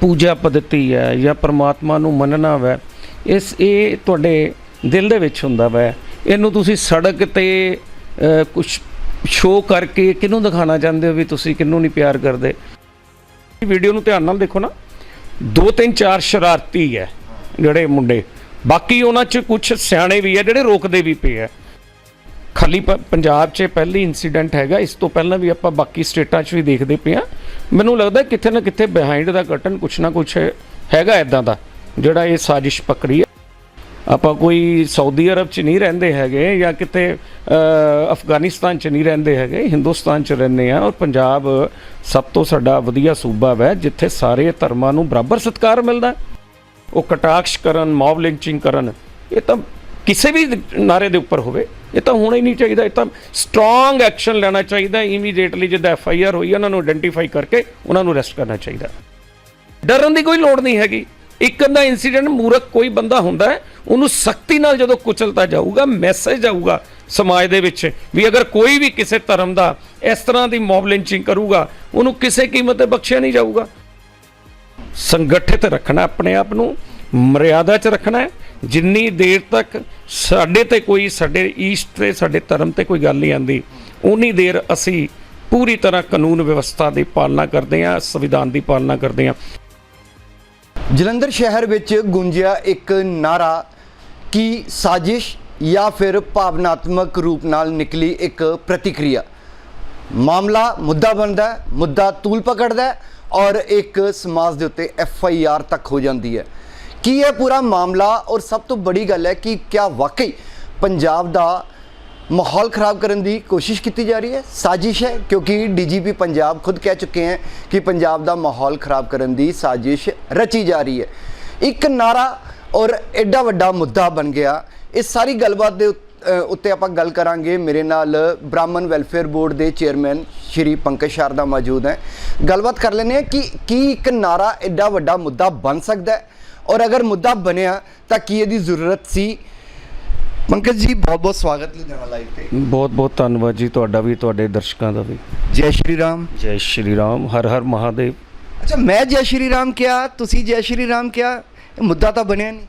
ਪੂਜਾ ਪद्धਤੀ ਹੈ ਜਾਂ ਪਰਮਾਤਮਾ ਨੂੰ ਮੰਨਣਾ ਵੈ, ਇਸ, ਇਹ ਤੁਹਾਡੇ ਦਿਲ ਦੇ ਵਿੱਚ ਹੁੰਦਾ ਵੈ। ਇਹਨੂੰ ਤੁਸੀਂ ਸੜਕ ਤੇ ਕੁਝ ਸ਼ੋਅ ਕਰਕੇ ਕਿਹਨੂੰ ਦਿਖਾਣਾ ਚਾਹੁੰਦੇ ਹੋ ਵੀ ਤੁਸੀਂ ਕਿਹਨੂੰ ਨਹੀਂ ਪਿਆਰ ਕਰਦੇ? ਵੀਡੀਓ ਨੂੰ ਧਿਆਨ ਨਾਲ ਦੇਖੋ ਨਾ। ਦੋ ਤਿੰਨ ਚਾਰ ਸ਼ਰਾਰਤੀ ਹੈ ਜਿਹੜੇ ਮੁੰਡੇ। ਬਾਕੀ ਉਹਨਾਂ 'ਚ ਕੁਝ ਸਿਆਣੇ ਵੀ ਹੈ, ਜਿਹੜੇ ਰੋਕਦੇ ਵੀ ਪਏ ਹੈ। ਖਾਲੀ ਪ- ਪੰਜਾਬ 'ਚ ਪਹਿਲੀ ਇਨਸੀਡੈਂਟ ਹੈਗਾ, ਇਸ ਤੋਂ ਪਹਿਲਾਂ ਵੀ ਆਪਾਂ ਬਾਕੀ ਸਟੇਟਾਂ 'ਚ ਵੀ ਦੇਖਦੇ ਪਏ ਆ ਮੈਨੂੰ ਲੱਗਦਾ ਕਿਤੇ ਨਾ ਕਿਤੇ ਬਿਹਾਈਂਡ ਦਾ ਕਟਨ ਕੁਛ ਨਾ ਕੁਛ ਹੈਗਾ ਇਦਾਂ ਦਾ, ਜਿਹੜਾ ਇਹ ਸਾਜ਼ਿਸ਼ ਪਕੜੀ ਹੈ। ਆਪਾਂ ਕੋਈ ਸਾਊਦੀ ਅਰਬ 'ਚ ਨਹੀਂ ਰਹਿੰਦੇ ਹੈਗੇ ਜਾਂ ਕਿਤੇ ਅਫਗਾਨਿਸਤਾਨ 'ਚ ਨਹੀਂ ਰਹਿੰਦੇ ਹੈਗੇ, ਹਿੰਦੁਸਤਾਨ 'ਚ ਰਹਿੰਦੇ ਆ ਔਰ ਪੰਜਾਬ ਸਭ ਤੋਂ ਸਾਡਾ ਵਧੀਆ ਸੂਬਾ ਹੈ ਜਿੱਥੇ ਸਾਰੇ ਧਰਮਾਂ ਨੂੰ ਬਰਾਬਰ ਸਤਿਕਾਰ ਮਿਲਦਾ। ਉਹ ਕਟਾਕਸ਼ ਕਰਨ ਮੌਬ ਲਿੰਚਿੰਗ ਕਰਨ, ਇਹ ਤਾਂ ਕਿਸੇ ਵੀ ਨਾਰੇ ਦੇ ਉੱਪਰ ਹੋਵੇ ਇਹ ਤਾਂ ਹੋਣਾ ਹੀ ਨਹੀਂ ਚਾਹੀਦਾ ਇਹ ਤਾਂ ਸਟਰੋਂਗ ਐਕਸ਼ਨ ਲੈਣਾ ਚਾਹੀਦਾ ਇਮੀਡੀਏਟਲੀ ਜਿੱਦਾਂ ਐਫ ਆਈ ਆਰ ਹੋਈ ਹੈ, ਉਹਨਾਂ ਨੂੰ ਆਇਡੈਂਟੀਫਾਈ ਕਰਕੇ ਉਹਨਾਂ ਨੂੰ ਅਰੈਸਟ ਕਰਨਾ ਚਾਹੀਦਾ। ਡਰਨ ਦੀ ਕੋਈ ਲੋੜ ਨਹੀਂ ਹੈਗੀ। ਇੱਕ ਅੱਧਾ ਇਨਸੀਡੈਂਟ ਮੂਰਖ ਕੋਈ ਬੰਦਾ ਹੁੰਦਾ ਹੈ ਉਹਨੂੰ ਸਖਤੀ ਨਾਲ ਜਦੋਂ ਕੁਚਲਤਾ ਜਾਊਗਾ ਮੈਸੇਜ ਆਊਗਾ ਸਮਾਜ ਦੇ ਵਿੱਚ ਵੀ ਅਗਰ ਕੋਈ ਵੀ ਕਿਸੇ ਧਰਮ ਦਾ ਇਸ ਤਰ੍ਹਾਂ ਦੀ ਮੌਬ ਲਿੰਚਿੰਗ ਕਰੂਗਾ ਉਹਨੂੰ ਕਿਸੇ ਕੀਮਤ ਤੇ ਬਖਸ਼ਿਆ ਨਹੀਂ ਜਾਊਗਾ। ਸੰਗਠਿਤ ਰੱਖਣਾ ਆਪਣੇ ਆਪ ਨੂੰ ਮਰਿਆਦਾ 'ਚ ਰੱਖਣਾ ਹੈ। ਜਿੰਨੀ ਦੇਰ ਤੱਕ ਸਾਡੇ ਤੇ ਕੋਈ, ਸਾਡੇ ਈਸਟ ਤੇ, ਸਾਡੇ ਧਰਮ ਤੇ ਕੋਈ ਗੱਲ ਨਹੀਂ ਆਂਦੀ। ਉਨੀ ਦੇਰ ਅਸੀਂ ਪੂਰੀ ਤਰ੍ਹਾਂ ਕਾਨੂੰਨ ਵਿਵਸਥਾ ਦੀ ਪਾਲਣਾ ਕਰਦੇ ਹਾਂ ਸੰਵਿਧਾਨ ਦੀ ਪਾਲਣਾ ਕਰਦੇ ਹਾਂ ਜਲੰਧਰ ਸ਼ਹਿਰ ਵਿੱਚ ਗੁੰਜਿਆ ਇੱਕ ਨਾਰਾ ਕਿ ਸਾਜ਼ਿਸ਼ ਜਾਂ ਫਿਰ ਭਾਵਨਾਤਮਕ ਰੂਪ ਨਾਲ ਨਿਕਲੀ ਇੱਕ ਪ੍ਰਤੀਕਿਰਿਆ। ਮਾਮਲਾ ਮੁੱਦਾ ਬਣਦਾ ਮੁੱਦਾ ਤੂਲ ਪਕੜਦਾ ਔਰ ਇੱਕ ਸਮਾਜ ਦੇ ਉੱਤੇ ਐਫ ਆਈ ਆਰ ਤੱਕ ਹੋ ਜਾਂਦੀ ਹੈ। ਕੀ ਹੈ ਪੂਰਾ ਮਾਮਲਾ ਔਰ ਸਭ ਤੋਂ ਬੜੀ ਗੱਲ ਹੈ ਕਿ ਕਿਆ ਵਾਕਈ ਪੰਜਾਬ ਦਾ ਮਾਹੌਲ ਖਰਾਬ ਕਰਨ ਦੀ ਕੋਸ਼ਿਸ਼ ਕੀਤੀ ਜਾ ਰਹੀ ਹੈ? ਸਾਜ਼ਿਸ਼ ਹੈ, ਕਿਉਂਕਿ ਡੀਜੀਪੀ ਪੰਜਾਬ ਖੁਦ ਕਹਿ ਚੁੱਕੇ ਹਨ ਕਿ ਪੰਜਾਬ ਦਾ ਮਾਹੌਲ ਖਰਾਬ ਕਰਨ ਦੀ ਸਾਜ਼ਿਸ਼ ਰਚੀ ਜਾ ਰਹੀ ਹੈ। ਇੱਕ ਨਾਰਾ ਔਰ ਐਡਾ ਵੱਡਾ ਮੁੱਦਾ ਬਣ ਗਿਆ। ਇਸ ਸਾਰੀ ਗੱਲਬਾਤ ਦੇ ਉੱਤੇ ਆਪਾਂ ਗੱਲ ਕਰਾਂਗੇ। ਮੇਰੇ ਨਾਲ ਬ੍ਰਾਹਮਣ ਵੈਲਫੇਅਰ ਬੋਰਡ ਦੇ ਚੇਅਰਮੈਨ ਸ਼੍ਰੀ ਪੰਕਜ ਸ਼ਾਰਦਾ ਮੌਜੂਦ ਹੈ। ਗੱਲਬਾਤ ਕਰ ਲੈਂਦੇ ਹਾਂ ਕਿ ਕੀ ਇੱਕ ਨਾਰਾ ਐਡਾ ਵੱਡਾ ਮੁੱਦਾ ਬਣ ਸਕਦਾ ਹੈ? ਔਰ ਅਗਰ ਮੁੱਦਾ ਬਣਿਆ ਤਾਂ ਕੀ ਇਹਦੀ ਜ਼ਰੂਰਤ ਸੀ? ਪੰਕਜ ਜੀ ਬਹੁਤ ਬਹੁਤ ਸਵਾਗਤ ਲੁਧਿਆਣਾ ਲਾਈਵ ਤੇ। ਬਹੁਤ ਬਹੁਤ ਧੰਨਵਾਦ ਜੀ ਤੁਹਾਡਾ ਵੀ ਤੁਹਾਡੇ ਦਰਸ਼ਕਾਂ ਦਾ ਵੀ। ਜੈ ਸ਼੍ਰੀ ਰਾਮ। ਜੈ ਸ਼੍ਰੀ ਰਾਮ ਹਰ ਹਰ ਮਹਾਦੇਵ। ਅੱਛਾ ਮੈਂ ਜੈ ਸ਼੍ਰੀ ਰਾਮ ਕਿਹਾ ਤੁਸੀਂ ਜੈ ਸ਼੍ਰੀ ਰਾਮ ਕਿਹਾ ਮੁੱਦਾ ਤਾਂ ਬਣਿਆ ਨਹੀਂ।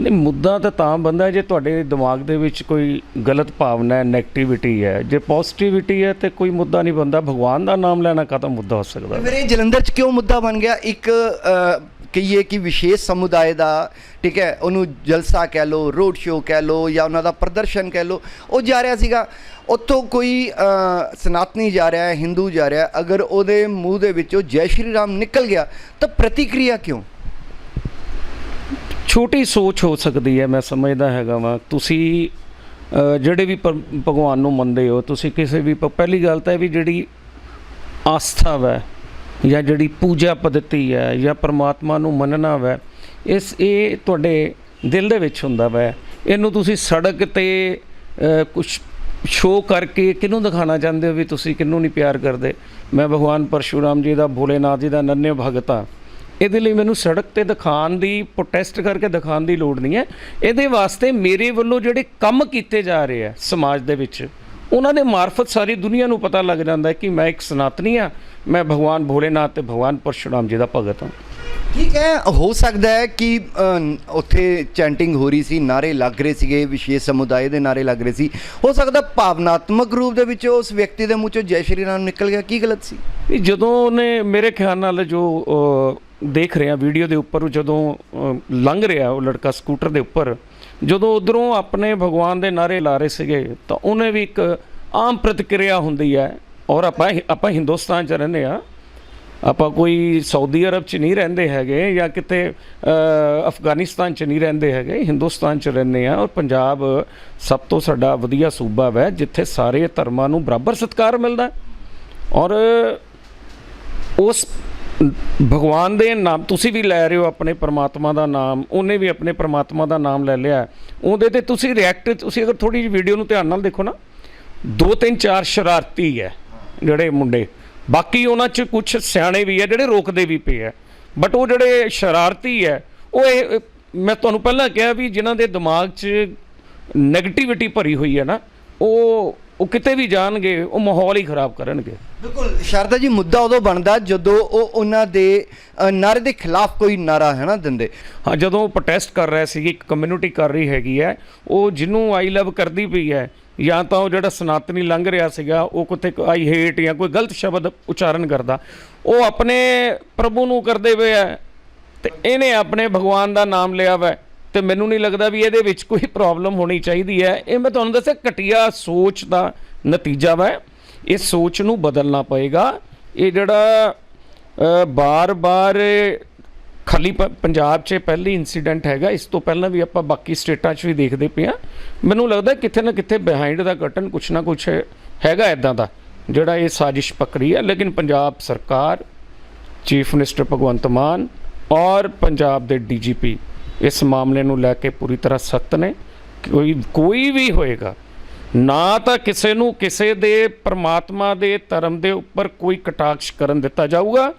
ਨਹੀਂ ਮੁੱਦਾ ਤਾਂ ਤਾਂ ਬੰਦਾ ਜੇ ਤੁਹਾਡੇ ਦਿਮਾਗ ਦੇ ਵਿੱਚ ਕੋਈ ਗਲਤ ਭਾਵਨਾ ਹੈ 네ਗੇਟਿਵਿਟੀ ਹੈ। ਜੇ ਪੋਜ਼ਿਟਿਵਿਟੀ ਹੈ ਤੇ ਕੋਈ ਮੁੱਦਾ ਨਹੀਂ ਬੰਦਾ ਭਗਵਾਨ ਦਾ ਨਾਮ ਲੈਣਾ ਕਦਮ ਮੁੱਦਾ ਹੋ ਸਕਦਾ? ਇਹ ਜਲੰਧਰ ਚ ਕਿਉਂ ਮੁੱਦਾ ਬਣ ਗਿਆ? ਇੱਕ ਕਹੀਏ ਕਿ ਵਿਸ਼ੇਸ਼ ਸਮੁਦਾਇ ਦਾ, ਠੀਕ ਹੈ, ਉਹਨੂੰ ਜਲਸਾ ਕਹਿ ਲੋ ਰੋਡ ਸ਼ੋਅ ਕਹਿ ਲੋ ਜਾਂ ਉਹਨਾਂ ਦਾ ਪ੍ਰਦਰਸ਼ਨ ਕਹਿ ਲੋ ਉਹ ਜਾ ਰਿਹਾ ਸੀਗਾ। ਉੱਥੋਂ ਕੋਈ ਸਨਾਤਨੀ ਜਾ ਰਿਹਾ ਹੈ, ਹਿੰਦੂ ਜਾ ਰਿਹਾ ਅਗਰ ਉਹਦੇ ਮੂੰਹ ਦੇ ਵਿੱਚੋਂ ਜੈ ਸ਼੍ਰੀ ਰਾਮ ਨਿਕਲ ਗਿਆ, ਤਾਂ ਪ੍ਰਤੀਕਿਰਿਆ ਕਿਉਂ? ਛੋਟੀ ਸੋਚ ਹੋ ਸਕਦੀ ਹੈ, ਮੈਂ ਸਮਝਦਾ ਹੈਗਾ ਵਾਂ। ਤੁਸੀਂ ਜਿਹੜੇ ਵੀ ਭਗਵਾਨ ਨੂੰ ਮੰਨਦੇ ਹੋ, ਤੁਸੀਂ ਕਿਸੇ ਵੀ, ਪ- ਪਹਿਲੀ ਗੱਲ ਤਾਂ ਇਹ ਵੀ ਜਿਹੜੀ ਆਸਥਾ ਵੈ ਜਾਂ ਜਿਹੜੀ ਪੂਜਾ ਪद्धਤੀ ਹੈ ਜਾਂ ਪਰਮਾਤਮਾ ਨੂੰ ਮੰਨਣਾ ਵੈ, ਇਸ ਇਹ ਤੁਹਾਡੇ ਦਿਲ ਦੇ ਵਿੱਚ ਹੁੰਦਾ ਵੈ। ਇਹਨੂੰ ਤੁਸੀਂ ਸੜਕ ਤੇ ਕੁਝ ਸ਼ੋਅ ਕਰਕੇ ਕਿਹਨੂੰ ਦਿਖਾਣਾ ਚਾਹੁੰਦੇ ਹੋ ਵੀ ਤੁਸੀਂ ਕਿਹਨੂੰ ਨਹੀਂ ਪਿਆਰ ਕਰਦੇ? ਮੈਂ ਭਗਵਾਨ ਪਰਸ਼ੂਰਾਮ ਜੀ ਦਾ, ਭੋਲੇਨਾਥ ਜੀ ਦਾ ਨੰਨੇ ਭਗਤ ਹਾਂ। ਇਹਦੇ ਲਈ ਮੈਨੂੰ ਸੜਕ ਤੇ ਦਿਖਾਉਣ ਦੀ ਪ੍ਰੋਟੈਸਟ ਕਰਕੇ ਦਿਖਾਉਣ ਦੀ ਲੋੜ ਨਹੀਂ ਹੈ। ਇਹਦੇ ਵਾਸਤੇ ਮੇਰੇ ਵੱਲੋਂ ਜਿਹੜੇ ਕੰਮ ਕੀਤੇ ਜਾ ਰਹੇ ਆ ਸਮਾਜ ਦੇ ਵਿੱਚ ਉਹਨਾਂ ਦੇ ਮਾਰਫਤ ਸਾਰੀ ਦੁਨੀਆ ਨੂੰ ਪਤਾ ਲੱਗ ਜਾਂਦਾ ਹੈ ਕਿ ਮੈਂ ਇੱਕ ਸਨਾਤਨੀ ਆ ਮੈਂ ਭਗਵਾਨ ਭੋਲੇਨਾਥ ਤੇ ਭਗਵਾਨ ਪਰਸ਼ੁਰਾਮ ਜੀ ਦਾ ਭਗਤ ਹਾਂ। ਠੀਕ ਹੈ ਹੋ ਸਕਦਾ ਹੈ ਕਿ ਉੱਥੇ ਚੈਂਟਿੰਗ ਹੋ ਰਹੀ ਸੀ ਨਾਰੇ ਲੱਗ ਰਹੇ ਸੀਗੇ ਵਿਸ਼ੇਸ਼ ਸਮੁਦਾਇ ਦੇ ਨਾਰੇ ਲੱਗ ਰਹੇ ਸੀ। ਹੋ ਸਕਦਾ ਭਾਵਨਾਤਮਕ ਰੂਪ ਦੇ ਵਿੱਚ ਉਸ ਵਿਅਕਤੀ ਦੇ ਮੂੰਹ ਚੋਂ ਜੈ ਸ਼੍ਰੀ ਰਾਮ ਨਿਕਲ ਗਿਆ ਕੀ ਗਲਤ ਸੀ? ਜਦੋਂ ਉਹਨੇ ਮੇਰੇ ਖਿਆਲ ਨਾਲ ਜੋ ਦੇਖ ਰਿਹਾ ਵੀਡੀਓ ਦੇ ਉੱਪਰ ਜਦੋਂ ਲੰਘ ਰਿਹਾ ਉਹ ਲੜਕਾ ਸਕੂਟਰ ਦੇ ਉੱਪਰ ਜਦੋਂ ਉਧਰੋਂ ਆਪਣੇ ਭਗਵਾਨ ਦੇ ਨਾਰੇ ਲਾ ਰਹੇ ਸੀਗੇ, ਤਾਂ ਉਹਨੇ ਵੀ ਇੱਕ ਆਮ ਪ੍ਰਤੀਕਿਰਿਆ ਹੁੰਦੀ ਹੈ। ਔਰ ਆਪਾਂ ਆਪਾਂ ਹਿੰਦੁਸਤਾਨ 'ਚ ਰਹਿੰਦੇ ਆ ਆਪਾਂ ਕੋਈ ਸਾਊਦੀ ਅਰਬ 'ਚ ਨਹੀਂ ਰਹਿੰਦੇ ਹੈਗੇ ਜਾਂ ਕਿਤੇ ਅਫਗਾਨਿਸਤਾਨ 'ਚ ਨਹੀਂ ਰਹਿੰਦੇ ਹੈਗੇ, ਹਿੰਦੁਸਤਾਨ 'ਚ ਰਹਿੰਦੇ ਆ ਔਰ ਪੰਜਾਬ ਸਭ ਤੋਂ ਸਾਡਾ ਵਧੀਆ ਸੂਬਾ ਹੈ ਜਿੱਥੇ ਸਾਰੇ ਧਰਮਾਂ ਨੂੰ ਬਰਾਬਰ ਸਤਿਕਾਰ ਮਿਲਦਾ। ਔਰ ਉਸ ਭਗਵਾਨ ਦੇ ਨਾਮ, ਤੁਸੀਂ ਵੀ ਲੈ ਰਹੇ ਹੋ ਆਪਣੇ ਪਰਮਾਤਮਾ ਦਾ ਨਾਮ, ਉਹਨੇ ਵੀ ਆਪਣੇ ਪਰਮਾਤਮਾ ਦਾ ਨਾਮ ਲੈ ਲਿਆ। ਉਹਦੇ ਤੇ ਤੁਸੀਂ ਰਿਐਕਟ ਤੁਸੀਂ ਅਗਰ ਥੋੜੀ ਜਿਹੀ ਵੀਡੀਓ ਨੂੰ ਧਿਆਨ ਨਾਲ ਦੇਖੋ ਨਾ, ਦੋ ਤਿੰਨ ਚਾਰ ਸ਼ਰਾਰਤੀ ਹੈ ਜਿਹੜੇ ਮੁੰਡੇ। ਬਾਕੀ ਉਹਨਾਂ 'ਚ ਕੁਝ ਸਿਆਣੇ ਵੀ ਹੈ, ਜਿਹੜੇ ਰੋਕਦੇ ਵੀ ਪਏ ਹੈ। ਬਟ ਉਹ ਜਿਹੜੇ ਸ਼ਰਾਰਤੀ ਹੈ, ਉਹ ਇਹ, ਇਹ- ਮੈਂ ਤੁਹਾਨੂੰ ਪਹਿਲਾਂ ਕਿਹਾ ਵੀ ਜਿਨ੍ਹਾਂ ਦੇ ਦਿਮਾਗ 'ਚ 네ਗੇਟਿਵਿਟੀ ਭਰੀ ਹੋਈ ਹੈ ਨਾ, ਉਹ ਉਹ ਕਿਤੇ ਵੀ ਜਾਣਗੇ ਉਹ ਮਾਹੌਲ ਹੀ ਖਰਾਬ ਕਰਨਗੇ। ਬਿਲਕੁਲ ਸ਼ਾਰਦਾ ਜੀ ਮੁੱਦਾ ਉਦੋਂ ਬਣਦਾ ਜਦੋਂ ਉਹ ਉਹਨਾਂ ਦੇ ਨਾਰੇ ਦੇ ਖਿਲਾਫ ਕੋਈ ਨਾਰਾ ਹੈ ਨਾ ਦਿੰਦੇ? ਹਾਂ ਜਦੋਂ ਉਹ ਪ੍ਰੋਟੈਸਟ ਕਰ ਰਿਹਾ ਸੀ ਇੱਕ ਕਮਿਊਨਿਟੀ ਕਰ ਰਹੀ ਹੈਗੀ ਹੈ ਉਹ ਜਿਹਨੂੰ ਆਈ ਲਵ ਕਰਦੀ ਪਈ ਹੈ ਜਾਂ ਤਾਂ ਉਹ ਜਿਹੜਾ ਸਨਾਤਨੀ ਲੰਘ ਰਿਹਾ ਸੀਗਾ ਉਹ ਕਿਤੇ ਆਈ ਹੇਟ ਜਾਂ ਕੋਈ ਗਲਤ ਸ਼ਬਦ ਉਚਾਰਨ ਕਰਦਾ ਉਹ ਆਪਣੇ ਪ੍ਰਭੂ ਨੂੰ ਕਰਦੇ ਪਏ ਹੈ ਤੇ ਇਹਨੇ ਆਪਣੇ ਭਗਵਾਨ ਦਾ ਨਾਮ ਲਿਆ ਵਾ ਤੇ ਮੈਨੂੰ ਨਹੀਂ ਲੱਗਦਾ ਵੀ ਇਹਦੇ ਵਿੱਚ ਕੋਈ ਪ੍ਰੋਬਲਮ ਹੋਣੀ ਚਾਹੀਦੀ ਹੈ। ਇਹ ਮੈਂ ਤੁਹਾਨੂੰ ਦੱਸਿਆ ਘਟੀਆ ਸੋਚ ਦਾ ਨਤੀਜਾ ਵਾ। ਇਸ ਸੋਚ ਨੂੰ ਬਦਲਣਾ ਪਏਗਾ। ਇਹ ਜਿਹੜਾ ਬਾਰ-ਬਾਰ ਖਾਲੀ ਪ- ਪੰਜਾਬ 'ਚ ਪਹਿਲੀ ਇਨਸੀਡੈਂਟ ਹੈਗਾ। ਇਸ ਤੋਂ ਪਹਿਲਾਂ ਵੀ ਆਪਾਂ ਬਾਕੀ ਸਟੇਟਾਂ 'ਚ ਵੀ ਦੇਖਦੇ ਪਏ ਆ ਮੈਨੂੰ ਲੱਗਦਾ ਕਿਤੇ ਨਾ ਕਿਤੇ ਬਿਹਾਈਂਡ ਦਾ ਕਟਨ ਕੁਛ ਨਾ ਕੁਛ ਹੈਗਾ ਇਦਾਂ ਦਾ, ਜਿਹੜਾ ਇਹ ਸਾਜ਼ਿਸ਼ ਪਕੜੀ ਹੈ। ਲੇਕਿਨ ਪੰਜਾਬ ਸਰਕਾਰ ਚੀਫ ਮਿਨਿਸਟਰ ਭਗਵੰਤ ਮਾਨ ਔਰ ਪੰਜਾਬ ਦੇ ਡੀਜੀਪੀ ਇਸ ਮਾਮਲੇ ਨੂੰ ਲੈ ਕੇ ਪੂਰੀ ਤਰ੍ਹਾਂ ਸਖਤ ਨੇ। ਕੋਈ ਕੋਈ ਵੀ ਹੋਏਗਾ, ਨਾ ਤਾਂ ਕਿਸੇ ਨੂੰ ਕਿਸੇ ਦੇ ਪਰਮਾਤਮਾ ਦੇ ਧਰਮ ਦੇ ਉੱਪਰ ਕੋਈ ਕਟਾਕਸ਼ ਕਰਨ ਦਿੱਤਾ ਜਾਊਗਾ